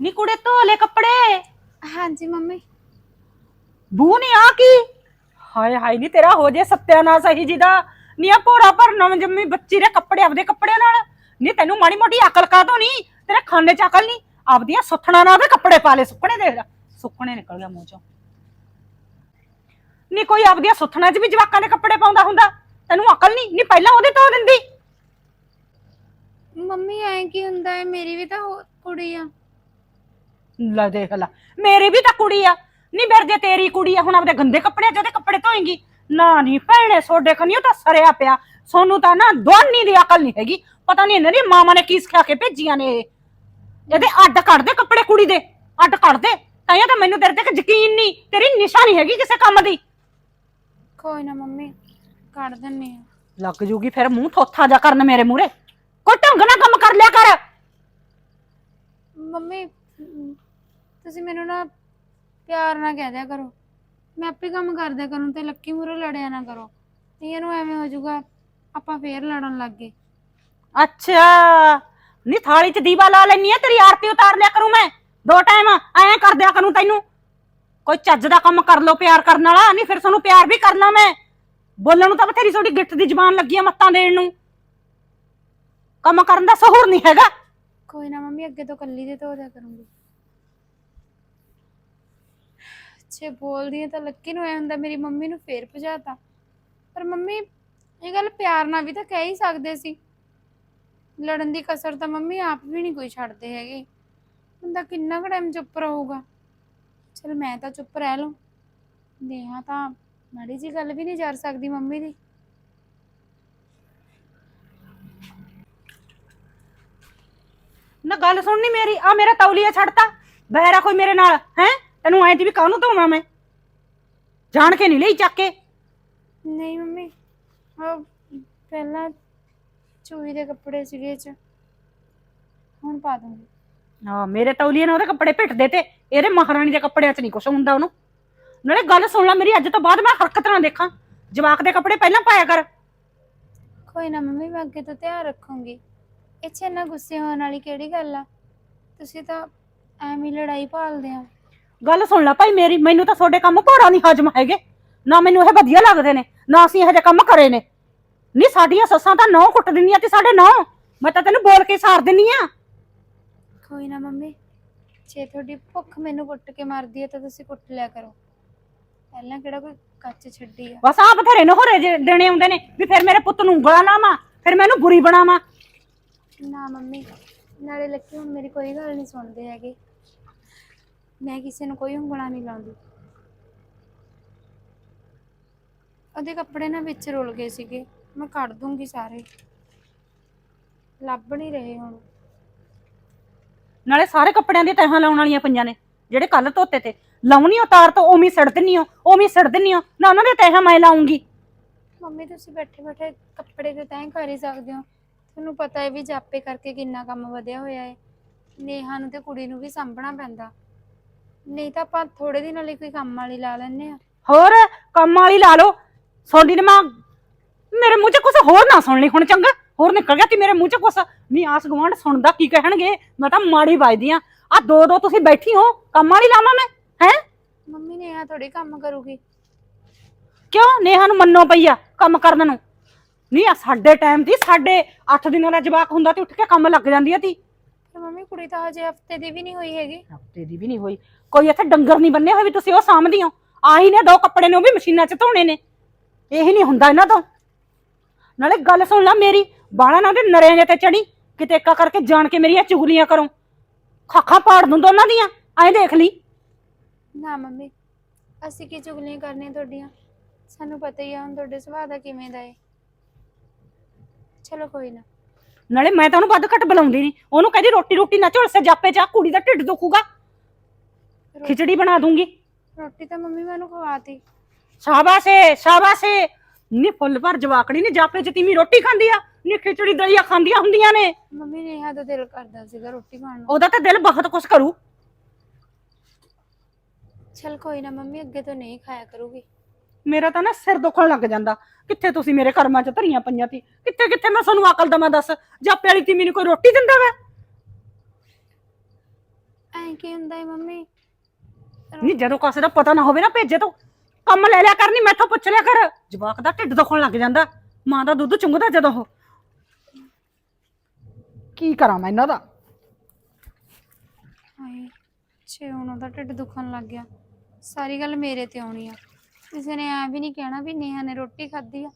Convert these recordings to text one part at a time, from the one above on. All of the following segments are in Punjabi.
ਨੀ ਕੁੜੇ ਧੋ ਲੈ ਕੱਪੜੇ? ਹਾਂਜੀ ਮੰਮੀ। ਬੂ ਨੀ ਆ ਕੀ? ਹਾਏ ਹਾਏ ਨੀ ਤੇਰਾ ਹੋ ਜੇ ਸੱਤਿਆਨਾਸ਼ ਸਹੀ ਜੀ ਦਾ ਨੀ ਆ ਭੋਰਾ ਪਰ ਨਵ ਜੰਮੀ ਬੱਚੀ ਦੇ ਕੱਪੜੇ ਆਪਦੇ ਕੱਪੜਿਆਂ ਨਾਲ। ਨੀ ਤੈਨੂੰ ਮਾੜੀ ਮੋਟੀ ਅਕਲ ਕਾਹਤੋਂ ਨਹੀਂ ਤੇਰੇ ਖਾਨੇ ਚ ਅਕਲ ਨਹੀਂ ਆਪਦੀਆਂ ਸੁੱਥਣਾ ਨਾਲ ਉਹਦੇ ਕੱਪੜੇ ਪਾ ਲੈ ਸੁੱਕਣੇ ਦੇਖ ਲੈ। ਸੁੱਕਣੇ ਨਿਕਲ ਗਿਆ ਮੂੰਹ ਚੋਂ। ਨੀ ਕੋਈ ਆਪਦੀਆਂ ਸੁੱਥਣਾ ਚ ਵੀ ਜਵਾਕਾਂ ਦੇ ਕੱਪੜੇ ਪਾਉਂਦਾ ਹੁੰਦਾ? ਤੈਨੂੰ ਅਕਲ ਨਹੀਂ ਨੀ ਪਹਿਲਾਂ ਉਹਦੇ ਧੋ ਦਿੰਦੀ। ਮੰਮੀ ਐ ਕੀ ਹੁੰਦਾ? ਹੈ ਮੇਰੀ ਵੀ ਤਾਂ ਹੋ- ਕੁੜੀ ਆ। ਲੈ ਦੇਖ ਲੈ। ਮੇਰੀ ਵੀ ਤਾਂ ਕੁੜੀ ਆ। ਨਹੀਂ ਫਿਰ ਜੇ ਤੇਰੀ ਕੁੜੀ ਆ ਹੁਣ ਆਪਦੇ ਗੰਦੇ ਕੱਪੜੇ ਜਿਹਦੇ ਕੱਪੜੇ ਧੋਏਂਗੀ। ਨਾ ਨਹੀਂ ਭੈਣੇ ਸੋਡੇ ਖਨੀ ਉਹ ਤਾਂ ਸਰਿਆ ਪਿਆ। ਸੋਨੂੰ ਤਾਂ ਨਾ ਦੋਨੀ ਦੀ ਅਕਲ ਨਹੀਂ ਹੈਗੀ। ਪਤਾ ਨਹੀਂ ਇਹਨਾਂ ਦੀ ਮਾਮਾ ਨੇ ਕੀ ਸਿਖਾ ਕੇ ਭੇਜੀਆਂ ਨੇ ਇਹ। ਇਹਦੇ ਅੱਡ ਕੱਢ ਦੇ ਕੱਪੜੇ ਕੁੜੀ ਦੇ। ਅੱਡ ਕੱਢ ਦੇ। ਤਾਂ ਤਾਂ ਮੈਨੂੰ ਤੇਰੇ ਤੇ ਯਕੀਨ ਨਹੀਂ ਤੇਰੀ ਨਿਸ਼ਾ ਨਹੀਂ ਹੈਗੀ ਕਿਸੇ ਕੰਮ ਦੀ। ਕੋਈ ਨਾ ਮੰਮੀ ਕੱਢ ਦਿੰਨੀ ਆ। ਲੱਗ ਜੂਗੀ ਫਿਰ ਮੂੰਹ ਥੋਥਾ ਜਾ ਕਰਨ ਮੇਰੇ ਮੂਹਰੇ। ਕੋਈ ਢੰਗ ਨਾਲ ਕੰਮ ਕਰ ਲਿਆ ਕਰ। ਮੰਮੀ ਤੁਸੀਂ ਮੈਨੂੰ ਨਾ ਪਿਆਰ ਨਾਲ ਕਹਿ ਦਿਆ ਕਰੋ। ਮੈਂ ਆਪੇ ਕੰਮ ਕਰ ਦਿਆ ਕਰੂੰ ਤੇ ਲੱਕੀ ਮੂਰੇ ਲੜਿਆ ਨਾ ਕਰੋ। ਨਹੀਂ ਇਹਨੂੰ ਐਵੇਂ ਹੋ ਜਾਊਗਾ ਆਪਾਂ ਫੇਰ ਲੜਨ ਲੱਗ ਗਏ। ਅੱਛਾ। ਨੀ ਥਾਲੀ 'ਚ ਦੀਵਾ ਲਾ ਲੈਣੀ ਆ ਤੇਰੀ ਆਰਤੀ ਉਤਾਰ ਲਿਆ ਕਰੂੰ ਮੈਂ। ਦੋ ਟਾਈਮ ਐਂ ਕਰ ਦਿਆ ਕਰੂੰ ਤੈਨੂੰ। ਕੋਈ ਚੱਜ ਦਾ ਕੰਮ ਕਰ ਲੋ ਪਿਆਰ ਕਰਨ ਵਾਲਾ ਨਹੀਂ ਫਿਰ ਤੁਹਾਨੂੰ ਪਿਆਰ ਵੀ ਕਰਨਾ ਮੈਂ। ਬੋਲਣ ਨੂੰ ਤਾਂ ਬਥੇਰੀ ਤੁਹਾਡੀ ਗਿੱਠ ਦੀ ਜ਼ਬਾਨ ਲੱਗੀ ਆ ਮੱਤਾਂ ਦੇਣ ਨੂੰ। ਕੰਮ ਕਰਨ ਦਾ ਸਹੁਰ ਨਹੀਂ ਹੈਗਾ। ਕੋਈ ਨਾ ਮੰਮੀ ਅੱਗੇ ਤੋਂ ਕੱਲੀ ਦੇ ਧੋ ਦਿਆ ਕਰੂੰਗੀ। ਜੇ ਬੋਲਦੀ ਹੈ ਤਾਂ ਲੱਕੀ ਨੂੰ ਐ ਹੁੰਦਾ ਮੇਰੀ ਮੰਮੀ ਨੂੰ ਫੇਰ ਭਜਾਤਾ। ਪਰ ਮੰਮੀ ਇਹ ਗੱਲ ਪਿਆਰ ਨਾਲ ਵੀ ਤਾਂ ਕਹਿ ਹੀ ਸਕਦੇ ਸੀ। ਲੜਨ ਦੀ ਕਸਰ ਤਾਂ ਮੰਮੀ ਆਪ ਵੀ ਨਹੀਂ ਕੋਈ ਛੱਡਦੇ ਹੈਗੇ। ਬੰਦਾ ਕਿੰਨਾ ਕੁ ਟਾਈਮ ਚੁੱਪ ਰਹੂਗਾ। ਚਲ ਮੈਂ ਤਾਂ ਚੁੱਪ ਰਹਿ ਲਵਾਂ ਨੇਹਾ ਤਾਂ ਮਾੜੀ ਜੀ ਗੱਲ ਵੀ ਨਹੀਂ ਜਰ ਸਕਦੀ ਮੰਮੀ ਦੀ। ਨਾ ਗੱਲ ਸੁਣਨੀ ਮੇਰੀ ਆ ਮੇਰਾ ਤੌਲੀਆ ਛੱਡਤਾ। ਬਹਿਰਾ ਕੋਈ ਮੇਰੇ ਨਾਲ, ਹੈ? ਤੈਨੂੰ ਐਂ ਦੀ ਵੀ ਕਾਹਨੂੰ ਧੋਵਾਂ ਮੈਂ? ਜਾਣ ਕੇ ਨਹੀਂ ਲਈ ਚੱਕ ਕੇ? ਨਹੀਂ ਮੰਮੀ ਉਹ ਪਹਿਲਾਂ ਚੂਹੀ ਦੇ ਕੱਪੜੇ ਸੀਗੇ ਇਹ ਚ। ਹੁਣ ਪਾ ਦੂੰਗੀ। ਹਾਂ ਮੇਰੇ ਤੌਲੀਏ ਨਾਲ ਉਹਦੇ ਕੱਪੜੇ ਪਿੱਟਦੇ ਤੇ ਇਹਦੇ ਮਹਾਰਾਣੀ ਦੇ ਕੱਪੜਿਆਂ 'ਚ ਨਹੀਂ ਕੁਛ ਹੁੰਦਾ ਉਹਨੂੰ। ਨਾਲੇ ਗੱਲ ਸੁਣ ਲੈ ਮੇਰੀ ਅੱਜ ਤੋਂ ਬਾਅਦ ਮੈਂ ਹਰਕਤ ਨਾ ਦੇਖਾਂ। ਜਵਾਕ ਦੇ ਕੱਪੜੇ ਪਹਿਲਾਂ ਪਾਇਆ ਕਰ। ਕੋਈ ਨਾ ਮੰਮੀ ਮੈਂ ਅੱਗੇ ਤੋਂ ਧਿਆਨ ਰੱਖੂੰਗੀ। 'ਚ ਇੰਨਾ ਗੁੱਸੇ ਹੋਣ ਵਾਲੀ ਕਿਹੜੀ ਗੱਲ ਆ? ਤੁਸੀਂ ਤਾਂ ਐਵੇਂ ਹੀ ਲੜਾਈ ਭਾਲਦੇ ਆ ਗੱਲ ਸੁਣ ਲੈ ਭਾਈ ਮੇਰੀ ਮੈਨੂੰ ਤਾਂ ਤੁਹਾਡੇ ਕੰਮ ਭੋਰਾ ਨਹੀਂ ਹਜਮ ਹੈਗੇ। ਨਾ ਮੈਨੂੰ ਇਹ ਵਧੀਆ ਲੱਗਦੇ ਨੇ ਨਾ ਅਸੀਂ ਇਹੋ ਜਿਹੇ ਕੰਮ ਕਰੇ ਨੇ। ਨਹੀਂ ਸਾਡੀਆਂ ਸੱਸਾਂ ਤਾਂ ਨੌ ਕੁੱਟ ਦਿੰਦੀਆਂ ਤੇ ਸਾਡੇ ਨੌ ਮੈਂ ਤਾਂ ਤੈਨੂੰ ਬੋਲ ਕੇ ਸਾਰ ਦਿੰਨੀ ਆ। ਕੋਈ ਨਾ ਮੰਮੀ ਜੇ ਤੁਹਾਡੀ ਭੁੱਖ ਮੈਨੂੰ ਕੁੱਟ ਕੇ ਮਾਰਦੀ ਹੈ ਤਾਂ ਤੁਸੀਂ ਕੁੱਟ ਲਿਆ ਕਰੋ। ਪਹਿਲਾਂ ਕਿਹੜਾ ਕੋਈ ਕੱਚ ਛੱਡੀ ਆ? ਬਸ ਆ ਬਥੇਰੇ ਨਹੋਰੇ ਜੇ ਦੇਣੇ ਆਉਂਦੇ ਨੇ ਵੀ ਫਿਰ ਮੇਰੇ ਪੁੱਤ ਨੂੰ ਉਂਗਲਾਂ ਲਾਵਾਂ ਫਿਰ ਮੈਂ ਇਹਨੂੰ ਬੁਰੀ ਬਣਾਵਾਂ। ਨਾ ਮੰਮੀ ਨਾਲੇ ਲੱਕੀ ਹੁਣ ਮੇਰੀ ਕੋਈ ਗੱਲ ਨਹੀਂ ਸੁਣਦੇ ਹੈਗੇ। ਮੈਂ ਕਿਸੇ ਨੂੰ ਕੋਈ ਉਂਗਲਾਂ ਨਹੀਂ ਲਾਉਂਦੀ। ਉਹਦੇ ਕੱਪੜੇ ਨਾ ਵਿੱਚ ਰੁਲ ਗਏ ਸੀਗੇ। ਮੈਂ ਕੱਢ ਦੂੰਗੀ ਸਾਰੇ। ਲੱਭ ਨਹੀਂ ਰਹੇ ਹੁਣ। ਨਾਲੇ ਸਾਰੇ ਕੱਪੜਿਆਂ ਦੀ ਤਹਾਂ ਲਾਉਣ ਵਾਲੀਆਂ ਪਈਆਂ ਨੇ ਜਿਹੜੇ ਕੱਲ ਧੋਤੇ ਤੇ। ਲਾਉਣੀ ਉਤਾਰ ਤੋਂ ਉਵੇਂ ਸੜ ਦਿੰਨੀ ਹੋ ਉਵੇਂ ਸੜ ਦਿੰਨੀ ਹੋ ਨਾ ਉਹਨਾਂ ਦੇ ਤਹਾਂ ਮੈਂ ਲਾਉਂਗੀ। ਮੰਮੀ ਤੁਸੀਂ ਬੈਠੇ ਬੈਠੇ ਕੱਪੜੇ ਤੇ ਤੈਅ ਕਰ ਹੀ ਸਕਦੇ ਹੋ। ਤੁਹਾਨੂੰ ਪਤਾ ਹੈ ਵੀ ਜਾਪੇ ਕਰਕੇ ਕਿੰਨਾ ਕੰਮ ਵਧਿਆ ਹੋਇਆ ਹੈ। ਨੇਹਾ ਨੂੰ ਤੇ ਕੁੜੀ ਨੂੰ ਵੀ ਸਾਂਭਣਾ ਪੈਂਦਾ। ਨਹੀਂ ਤਾਂ ਆਪਾਂ ਥੋੜੇ ਦਿਨਾਂ ਲਈ ਕੋਈ ਕੰਮ ਵਾਲੀ ਲਾ ਲੈਂਦੇ ਆ ਹੋਰ ਕੰਮ ਵਾਲੀ ਲਾ ਲਓ। ਸੋਡੀ ਨੇ ਮਾਂ। ਮੇਰੇ ਮੂੰਹ 'ਚ ਕੁਝ ਹੋਰ ਨਾ ਸੁਣ ਲਈ ਹੁਣ ਚੰਗਾ। ਹੋਰ ਨਿਕਲ ਗਿਆ ਤੀ ਮੇਰੇ ਮੂੰਹ 'ਚ ਕੁਝ ਨਹੀਂ ਆਸ ਗਵਾਂਢ ਸੁਣਦਾ ਕੀ ਕਹਿਣਗੇ? ਮੈਂ ਤਾਂ ਮਾੜੀ ਵੱਜਦੀ ਆ ਆ ਦੋ ਦੋ ਤੁਸੀਂ ਬੈਠੀ ਹੋ। ਕੰਮ ਵਾਲੀ ਲਾਵਾਂ ਮੈਂ ਹੈ? ਮੰਮੀ ਨੇਹਾ ਥੋੜੀ ਕੰਮ ਕਰੂਗੀ। ਕਿਉਂ? ਨੇਹਾ ਨੂੰ ਮੰਨੋ ਪਈ ਆ ਕੰਮ ਕਰਨ ਨੂੰ। ਨਹੀਂ ਆ ਸਾਡੇ ਟਾਈਮ ਦੀ ਸਾਡੇ 8 ਦਿਨਾਂ ਦਾ ਜਵਾਕ ਹੁੰਦਾ ਤੇ ਉੱਠ ਕੇ ਕੰਮ ਲੱਗ ਜਾਂਦੀ ਆ ਤੀ। ਪਰ ਮੰਮੀ ਕੁੜੀ ਤਾਂ ਹਜੇ ਹਫ਼ਤੇ ਦੀ ਵੀ ਨਹੀਂ ਹੋਈ ਹੈਗੀ। ਹਫ਼ਤੇ ਦੀ ਵੀ ਨਹੀਂ ਹੋਈ। ਕੋਈ ਇੱਥੇ ਡੰਗਰ ਨਹੀਂ ਬੰਨੇ ਹੋਏ ਵੀ ਤੁਸੀਂ ਉਹ ਸਾਂਭਦੀ ਹੋ ਆਹੀ ਨੇ ਦੋ ਕੱਪੜੇ ਨੇ ਉਹ ਵੀ ਮਸ਼ੀਨਾਂ 'ਚ ਧੋਣੇ ਨੇ। ਇਹੀ ਨਹੀਂ ਹੁੰਦਾ ਇਹਨਾਂ ਤੋਂ। ਨਾਲੇ ਗੱਲ ਸੁਣ ਲੈ ਮੇਰੀ ਬਾਲਾਂ ਨਾਲ ਉਹਦੇ ਨਰਿਆਂ ਤੇ ਚੜੀ। ਕਿਤੇ ਇੱਕਾ ਕਰਕੇ ਜਾਣ ਕੇ ਮੇਰੀਆਂ ਚੁਗਲੀਆਂ ਕਰੋ। ਖਾਖਾ ਪਾੜ ਦੂੰ ਦੋਨਾਂ ਦੀਆਂ। ਐਂ ਦੇਖ ਲਈ। ਨਾ ਮੰਮੀ ਅਸੀਂ ਕੀ ਚੁਗਲੀਆਂ ਕਰਨੀਆਂ ਤੁਹਾਡੀਆਂ? ਸਾਨੂੰ ਪਤਾ ਹੀ ਆ ਹੁਣ ਤੁਹਾਡੇ ਸੁਭਾਅ ਦਾ ਕਿਵੇਂ ਦਾ ਹੈ ਚਲੋ ਕੋਈ ਨਾ। ਨਾਲੇ ਮੈਂ ਤਾਂ ਉਹਨੂੰ ਵੱਧ ਘੱਟ ਬੁਲਾਉਂਦੀ ਨਹੀਂ ਉਹਨੂੰ ਕਹਿੰਦੀ ਰੋਟੀ ਰੋਟੀ ਨਾ ਝੁਲਸੇ ਜਾਪੇ ਚਾ ਕੁੜੀ ਦਾ ਢਿੱਡ ਦੁਖੂਗਾ। ਖਿਚੜੀ ਬਣਾ ਦੂੰਗੀ। ਰੋਟੀ ਤਾਂ ਮੰਮੀ ਮੈਨੂੰ ਖਵਾਤੀ। ਸ਼ਾਬਾਸ਼ ਏ ਸ਼ਾਬਾਸ਼। ਏ ਨੀ ਫੁੱਲ ਭਰ ਜਵਾਕੜੀ ਨੇ ਜਾਪੇ ਚ ਤੀਵੀਂ ਰੋਟੀ ਖਾਂਦੀ ਆ ਨੀ ਖਿਚੜੀ ਦਲੀਆ ਖਾਂਦੀਆਂ ਹੁੰਦੀਆਂ ਨੇ। ਮੰਮੀ ਨੇਹਾ ਦਾ ਦਿਲ ਕਰਦਾ ਸੀਗਾ ਰੋਟੀ ਖਾਣ ਨੂੰ। ਉਹਦਾ ਤਾਂ ਦਿਲ ਬਹੁਤ ਕੁਛ ਕਰੂ। ਚਲ ਕੋਈ ਨਾ ਮੰਮੀ ਅੱਗੇ ਤੋਂ ਨਹੀਂ ਖਾਇਆ ਕਰੂਗੀ। ਮੇਰਾ ਤਾਂ ਨਾ ਸਿਰ ਦੁਖਣ ਲੱਗ ਜਾਂਦਾ। ਕਿੱਥੇ ਤੁਸੀਂ ਮੇਰੇ ਕਰਮਾਂ 'ਚ ਧਰੀਆਂ ਪਈਆਂ ਤੀ? ਕਿੱਥੇ ਕਿੱਥੇ ਮੈਂ ਤੁਹਾਨੂੰ ਅਕਲ ਦਵਾਂ ਦੱਸ? ਜਾਪੇ ਵਾਲੀ ਤੀ ਮੈਨੂੰ ਕੋਈ ਰੋਟੀ ਦਿੰਦਾ ਵਾ? ਐਂ ਕੀ ਹੁੰਦਾ ਹੈ ਮੰਮੀ? ਨਹੀਂ ਜਦੋਂ ਕਿਸੇ ਦਾ ਪਤਾ ਨਾ ਹੋਵੇ ਨਾ ਭੇਜੇ ਤੋਂ। ਕੰਮ ਲੈ ਲਿਆ ਕਰਨੀ ਮੈਥੋਂ ਪੁੱਛ ਲਿਆ ਕਰ। ਜਵਾਕ ਦਾ ਢਿੱਡ ਦੁਖਣ ਲੱਗ ਜਾਂਦਾ। ਮਾਂ ਦਾ ਦੁੱਧ ਚੁੰਗਦਾ ਜਦੋਂ ਉਹ। ਕੀ ਕਰਾਂ ਮੈਂ ਇਹਨਾਂ ਦਾ? ਹਾਏ ਛੇ ਹੁਣ ਉਹਦਾ ਢਿੱਡ ਦੁਖਣ ਲੱਗ ਗਿਆ। ਸਾਰੀ ਗੱਲ ਮੇਰੇ ਤੇ ਆਉਣੀ ਆ। ਕਿਸੇ ਨੇ ਐ ਵੀ ਨਹੀਂ ਕਹਿਣਾ ਵੀ ਨੇਹਾ ਨੇ ਰੋਟੀ ਖਾਧੀ ਆ।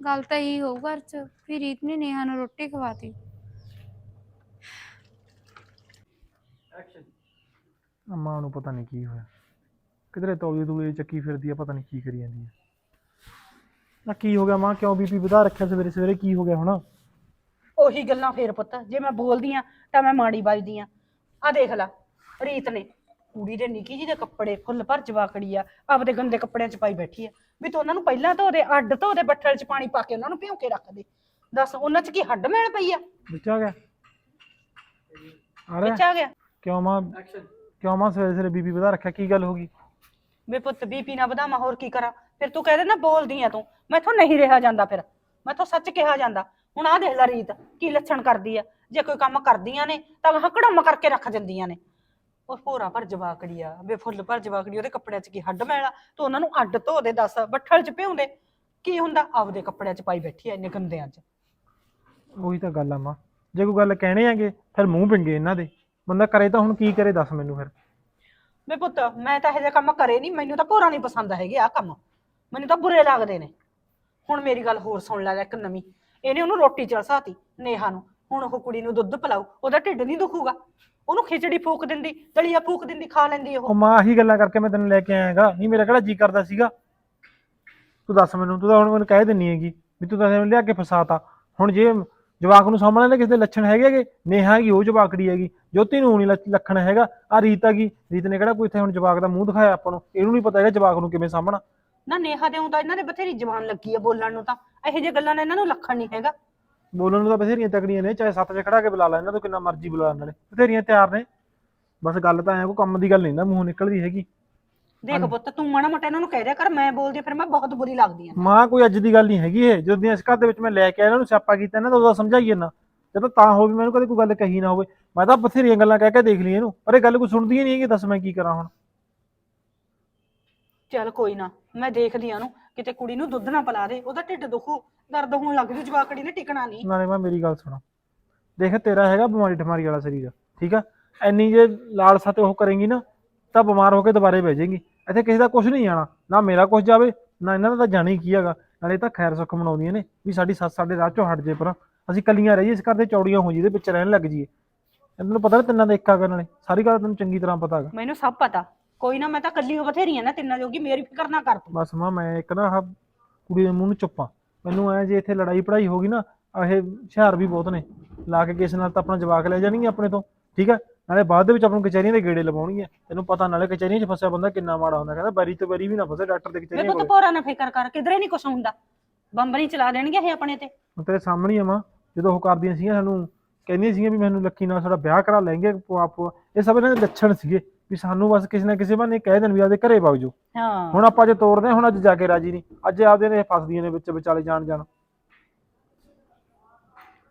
ਗੱਲ ਤਾਂ ਇਹੀ ਹੋਊ ਘਰ 'ਚ ਵੀ ਰੀਤ ਨੇ ਨੇਹਾ ਨੂੰ ਰੋਟੀ ਖਵਾਤੀ। ਅੰਮਾ ਨੂੰ ਪਤਾ ਨਹੀਂ ਕੀ ਹੋਇਆ। ਕਿਧਰੇ ਤੌਲੀ ਤੂਲੀ ਚੱਕੀ ਫਿਰਦੀ ਆ ਪਤਾ ਨਹੀਂ ਕੀ ਕਰੀ ਜਾਂਦੀ ਆ। ਨਾ ਕੀ ਹੋ ਗਿਆ ਮਾਂ ਕਿਉਂ ਬੀਪੀ ਵਧਾ ਰੱਖਿਆ ਸਵੇਰੇ ਸਵੇਰੇ ਕੀ ਹੋ ਗਿਆ ਹੁਣ? ਉਹੀ ਗੱਲਾਂ ਫੇਰ ਪੁੱਤ ਜੇ ਮੈਂ ਬੋਲਦੀ ਆ ਤਾਂ ਮੈਂ ਮਾੜੀ ਵੱਜਦੀ ਆ। ਆ ਦੇਖ ਲੈ ਰੀਤ ਨੇ ਕੁੜੀ ਦੇ ਨਿੱਕੀ ਜੀ ਦੇ ਕੱਪੜੇ ਫੁੱਲ ਭਰ ਜਵਾਕੜੀ ਆ ਆਪਦੇ ਗੰਦੇ ਕੱਪੜਿਆਂ 'ਚ ਪਾਈ ਬੈਠੀ ਆ। ਵੀ ਤੂੰ ਉਹਨਾਂ ਨੂੰ ਪਹਿਲਾਂ ਧੋ ਦੇ ਅੱਡ ਧੋ ਦੇ ਬੱਠਲ 'ਚ ਪਾਣੀ ਪਾ ਕੇ ਉਹਨਾਂ ਨੂੰ ਭਿਉਂ ਕੇ ਰੱਖ ਦੇ। ਦੱਸ ਉਹਨਾਂ 'ਚ ਕੀ ਹੱਡ ਮੈਲ ਪਈ ਆ? ਵਿੱਚ ਆ ਗਿਆ। ਆ ਵਿੱਚ ਆ ਗਿਆ। ਕਿਉਂ ਮਾਂ? ਕਿਉਂ ਮਾਂ ਸਵੇਰੇ ਸਵੇਰੇ ਬੀਪੀ ਵਧਾ ਰੱਖਿਆ? ਕੀ ਗੱਲ ਹੋ ਗਈ? ਵੇ ਪੁੱਤ ਬੀਪੀ ਨਾ ਵਧਾਵਾਂ ਹੋਰ ਕੀ ਕਰਾਂ? ਫਿਰ ਤੂੰ ਕਹਿ ਦੇ ਨਾ ਬੋਲਦੀ ਆ ਤੂੰ। ਮੈਥੋਂ ਨਹੀਂ ਰਿਹਾ ਜਾਂਦਾ ਫਿਰ। ਮੈਥੋਂ ਸੱਚ ਕਿਹਾ ਜਾਂਦਾ। ਹੁਣ ਆਹ ਦੇਖ ਲੈ ਰੀਤ ਕੀ ਲੱਛਣ ਕਰਦੀ ਆ। ਜੇ ਕੋਈ ਕੰਮ ਕਰਦੀਆਂ ਨੇ ਤਾਂ ਹਕੜਮ ਕਰਕੇ ਰੱਖ ਦਿੰਦੀਆਂ ਨੇ। ਉਹ ਭੋਰਾ ਭਰ ਜਵਾਕੜੀ ਆ ਵੇ ਫੁੱਲ ਭਰ ਜਵਾਕੜੀ ਉਹਦੇ ਕੱਪੜਿਆਂ 'ਚ ਕੀ ਹੱਡ ਮੈਲਾ? ਤੂੰ ਉਹਨਾਂ ਨੂੰ ਅੱਡ ਧੋ ਦੇ ਦੱਸ ਬੱਠਲ 'ਚ ਭਿਉਂਦੇ? ਕੀ ਹੁੰਦਾ? ਆਪਦੇ ਕੱਪੜਿਆਂ 'ਚ ਪਾਈ ਬੈਠੀ ਆ ਇੰਨੇ ਗੰਦਿਆਂ 'ਚ। ਉਹੀ ਤਾਂ ਗੱਲ ਆ ਮਾਂ। ਜੇ ਕੋਈ ਗੱਲ ਕਹਿਣੇ ਆਗੇ ਫਿਰ ਮੂੰਹ ਪਿੰਗੇ ਇਹਨਾਂ ਦੇ। ਬੰਦਾ ਕਰੇ ਤਾਂ ਹੁਣ ਕੀ ਕਰੇ ਦੱਸ ਮੈਨੂੰ ਫਿਰ। ਵੇ ਪੁੱਤ ਮੈਂ ਤਾਂ ਇਹੋ ਜਿਹਾ ਕੰਮ ਕਰੇ ਨਹੀਂ ਮੈਨੂੰ ਤਾਂ ਭੋਰਾ ਨਹੀਂ ਪਸੰਦ ਹੈਗੇ ਆ ਕੰਮ। ਮੈਨੂੰ ਤਾਂ ਬੁਰੇ ਲੱਗਦੇ ਨੇ। ਹੁਣ ਮੇਰੀ ਗੱਲ ਹੋਰ ਸੁਣ ਲੈ ਲੈ ਇੱਕ ਨਵੀਂ। ਇਹਨੇ ਉਹਨੂੰ ਰੋਟੀ ਚਲਸਾਤੀ ਨੇਹਾ ਨੂੰ। ਹੁਣ ਉਹ ਕੁੜੀ ਨੂੰ ਦੁੱਧ ਪਿਲਾਉ ਉਹਦਾ ਢਿੱਡ ਨਹੀਂ ਦੁਖੂਗਾ। ਉਹਨੂੰ ਖਿਚੜੀ ਫੂਕ ਦਿੰਦੀ ਦਲੀਆ ਫੂਕ ਦਿੰਦੀ ਖਾ ਲੈਂਦੀ ਉਹ। ਉਹ ਮਾਂ ਆਹੀ ਗੱਲਾਂ ਕਰਕੇ ਮੈਂ ਤੈਨੂੰ ਲੈ ਕੇ ਆਇਆਗਾ। ਨਹੀਂ ਮੇਰਾ ਕਿਹੜਾ ਜੀ ਕਰਦਾ ਸੀਗਾ? ਤੂੰ ਦੱਸ ਮੈਨੂੰ ਤੂੰ ਤਾਂ ਹੁਣ ਮੈਨੂੰ ਕਹਿ ਦਿੰਨੀ ਹੈਗੀ ਵੀ ਤੂੰ ਤਾਂ ਐਵੇਂ ਲਿਆ ਕੇ ਫਸਾਤਾ। ਹੁਣ ਜੇ ਜਵਾਕ ਨੂੰ ਸਾਹਮਣੇ ਨਾ ਕਿਸੇ ਦੇ ਲੱਛਣ ਹੈਗੇ ਹੈਗੇ ਨੇਹਾ ਹੈਗੀ ਉਹ ਜਵਾਕੜੀ ਹੈਗੀ ਜੋਤੀ ਨੂੰ ਨਹੀਂ ਲੱਖਣ ਹੈਗਾ। ਆ ਰੀਤ ਹੈਗੀ ਰੀਤ ਨੇ ਕਿਹੜਾ ਕੋਈ ਇੱਥੇ ਹੁਣ ਜਵਾਕ ਦਾ ਮੂੰਹ ਦਿਖਾਇਆ ਆਪਾਂ ਨੂੰ? ਇਹਨੂੰ ਨਹੀਂ ਪਤਾ ਹੈਗਾ ਜਵਾਕ ਨੂੰ ਕਿਵੇਂ ਸਾਹਮਣਾ ਨਾ ਨੇਹਾ ਦੇ ਤਾਂ ਇਹਨਾਂ ਦੇ ਬਥੇਰੀ ਜ਼ਬਾਨ ਲੱਗੀ ਆ ਬੋਲਣ ਨੂੰ ਤਾਂ। ਇਹੋ ਜਿਹੇ ਗੱਲਾਂ ਨੇ ਇਹਨਾਂ ਨੂੰ ਲੱਖਣ ਨਹੀਂ ਹੈਗਾ। ਬੋਲਣ ਨੂੰ ਤਾਂ ਬਥੇਰੀਆਂ ਤਕੜੀਆਂ ਨੇ ਚਾਹੇ ਸੱਤ 'ਚ ਖੜਾ ਕੇ ਬੁਲਾ ਲੈ ਇਹਨਾਂ ਤੋਂ ਕਿੰਨਾ ਮਰਜ਼ੀ ਬੁਲਾ ਲੈਣ ਵਾਲੇ। ਬਥੇਰੀਆਂ ਤਿਆਰ ਨੇ। ਬਸ ਗੱਲ ਤਾਂ ਐ ਕੋਈ ਕੰਮ ਦੀ ਗੱਲ ਨਹੀਂ ਨਾ ਮੂੰਹੋਂ ਨਿਕਲਦੀ ਹੈਗੀ। ਦੇਖ ਪੁੱਤ ਤੂੰ ਮਾੜਾ ਮੋਟਾ ਇਹਨਾਂ ਨੂੰ ਕਹਿ ਦਿਆ ਕਰ ਮੈਂ ਬੋਲਦੀ ਆ, ਫਿਰ ਮੈਂ ਬਹੁਤ ਬੁਰੀ ਲੱਗਦੀ ਆ ਮਾਂ ਕੋਈ ਅੱਜ ਦੀ ਗੱਲ ਨਹੀਂ ਹੈਗੀ ਇਹ। ਜਦੋਂ ਦੀਆਂ ਇਸ ਘਰ ਦੇ ਵਿੱਚ ਮੈਂ ਲੈ ਕੇ ਆਇਆ ਇਹਨਾਂ ਨੂੰ ਸਿਆਪਾ ਕੀਤਾ ਇਹਨਾਂ ਦਾ ਉਹਦਾ ਸਮਝਾਈਏ ਨਾ ਜਦੋਂ। ਤਾਂ ਹੋਵੇ ਮੈਨੂੰ ਕਦੇ ਕੋਈ ਗੱਲ ਕਹੀ ਨਾ ਹੋਵੇ। ਮੈਂ ਤਾਂ ਬਥੇਰੀਆਂ ਗੱਲਾਂ ਕਹਿ ਕੇ ਦੇਖ ਲਈਆਂ ਇਹਨੂੰ ਪਰ ਇਹ ਗੱਲ ਕੋਈ ਸੁਣਦੀ ਹੀ ਨਹੀਂ ਹੈਗੀ ਦੱਸ ਮੈਂ ਕੀ ਕਰਾਂ ਹੁਣ। ਚੱਲ ਕੋਈ ਨਾ ਮੈਂ ਦੇਖਦੀ ਆ ਉਹਨੂੰ। ਕਿਤੇ ਕੁੜੀ ਨੂੰ ਦੁੱਧ ਨਾ ਪਿਲਾ ਦੇ ਉਹਦਾ ਢਿੱਡ ਦੁਖੂ ਦਰਦ ਹੋਣ ਲੱਗ ਜੂ ਜਵਾਕੜੀ ਨੇ ਟਿਕਣਾ ਨਹੀਂ। ਨਾਲੇ ਮੈਂ ਮੇਰੀ ਗੱਲ ਸੁਣਾ। ਦੇਖ ਤੇਰਾ ਹੈਗਾ ਬਿਮਾਰੀ ਠਮਾਰੀ ਵਾਲਾ ਸਰੀਰ ਠੀਕ ਆ? ਐਨੀ ਜੇ ਲਾਲਸਾ ਤੇ ਉਹ ਕਰੇਂਗੀ ਨਾ ਤਾਂ ਬਿਮਾਰ ਹੋ ਕੇ ਦੁਬਾਰੇ ਬਹਿ ਜਾਏਗੀ। ਇੱਥੇ ਕਿਸੇ ਦਾ ਕੁਝ ਨਹੀਂ ਜਾਣਾ ਨਾ ਮੇਰਾ ਕੁਝ ਜਾਵੇ ਨਾ ਇਹਨਾਂ ਦਾ ਤਾਂ ਜਾਣਾ ਹੀ ਕੀ ਹੈਗਾ। ਨਾਲੇ ਤਾਂ ਖੈਰ ਸੁੱਖ ਮਨਾਉਂਦੀਆਂ ਨੇ ਵੀ ਸਾਡੀ ਸੱਸ ਸਾਡੇ ਰਾਹ ਚੋਂ ਹਟ ਜੇ ਪਰ। ਅਸੀਂ ਕੱਲੀਆਂ ਰਹੀਏ ਇਸ ਘਰ ਦੇ ਚੌੜੀਆਂ ਹੋ ਜੀ ਇਹਦੇ ਵਿੱਚ ਰਹਿਣ ਲੱਗ ਜੀਏ ਇਹਨਾਂ ਨੂੰ ਪਤਾ ਨਾ ਤਿੰਨਾਂ ਦਾ ਇੱਕ ਆਗਾ ਨਾਲੇ ਸਾਰੀ ਗੱਲ ਤੈਨੂੰ ਚੰਗੀ ਤਰ੍ਹਾਂ ਪਤਾ ਹੈਗਾ। ਮੈਨੂੰ ਸਭ ਪਤਾ। ਕੋਈ ਨਾ ਮੈਂ ਤਾਂ ਕੱਲੀ ਓ ਬਥੇਰੀ ਆ ਨਾ ਤਿੰਨਾਂ ਜੋਗੀ ਮੇਰੀ ਫਿਕਰ ਨਾ ਕਰ ਤੂੰ। ਬਸ ਮਾਂ ਮੈਂ ਇੱਕ ਨਾ ਆਹ ਕੁੜੀ ਦੇ ਮੂੰਹ ਨੂੰ ਚੁੱਪਾਂ। ਮੈਨੂੰ ਐ ਜੇ ਇੱਥੇ ਲੜਾਈ ਪੜਾਈ ਹੋ ਗਈ ਨਾ ਇਹ ਹੁਸ਼ਿਆਰ ਵੀ ਬਹੁਤ ਨੇ। ਲਾ ਕੇ ਕਿਸੇ ਨਾਲ ਤਾਂ ਆਪਣਾ ਜਵਾਕ ਲੈ ਜਾਣਗੇ ਆਪਣੇ ਤੋਂ ਠੀਕ ਆ ਨਾਲੇ ਬਾਅਦ ਦੇ ਵਿੱਚ ਆਪਾਂ ਨੂੰ ਕਚਹਿਰੀਆਂ ਦੇ ਗੇੜੇ ਲਵਾਉਣਗੇ ਤੈਨੂੰ ਪਤਾ ਨਾਲੇ ਕਚਹਿਰੀਆਂ 'ਚ ਫਸਿਆ ਬੰਦਾ ਕਿੰਨਾ ਮਾੜਾ ਹੁੰਦਾ ਕਹਿੰਦਾ ਬਰੀ ਤੋਂ ਬਰੀ ਵੀ ਨਾ ਫਸੇ ਡਾਕਟਰ ਦੇ ਕਚਹਿਰੀਆਂ ਪੁੱਤ ਕੋਲ। ਪੋਰਾ ਨਾ ਫਿਕਰ ਕਰ ਕਿਧਰੇ ਨਹੀਂ ਕੁਛ ਹੁੰਦਾ। ਬੰਬ ਨਹੀਂ ਚਲਾ ਦੇਣਗੇ ਇਹ ਆਪਣੇ ਤੇ। ਹੁਣ ਤੇਰੇ ਸਾਹਮਣੇ ਹੀ ਆ ਮਾਂ ਜਦੋਂ ਉਹ ਕਰਦੀਆਂ ਸੀਗੀਆਂ ਸਾਨੂੰ ਕਹਿੰਦੀਆਂ ਸੀਗੀਆਂ ਵੀ ਮੈਨੂੰ ਲੱਕੀ ਨਾਲ ਸਾਡਾ ਵਿਆਹ ਕਰਾ ਲੈਂਗੇ ਪਵਾ ਪਵਾ ਇਹ ਸਭ ਇਹਨਾਂ ਦੇ ਲੱਛਣ ਸੀਗੇ। ਵੀ ਸਾਨੂੰ ਬਸ ਕਿਸੇ ਨਾ ਕਿਸੇ ਬਹਾਨੇ ਕਹਿ ਦੇਣ ਵੀ ਆਪਦੇ ਘਰੇ ਵਗ ਜਾਓ। ਹਾਂ। ਹੁਣ ਆਪਾਂ ਜੇ ਤੋਰਦੇ ਹਾਂ, ਹੁਣ ਅੱਜ ਜਾ ਕੇ ਰਾਜੀ ਨਹੀਂ। ਅੱਜ ਆਪਦੇ ਨੇ ਫਸਦੀਆਂ ਨੇ ਵਿੱਚ ਵਿਚਾਲੇ ਜਾਣ ਜਾਣ।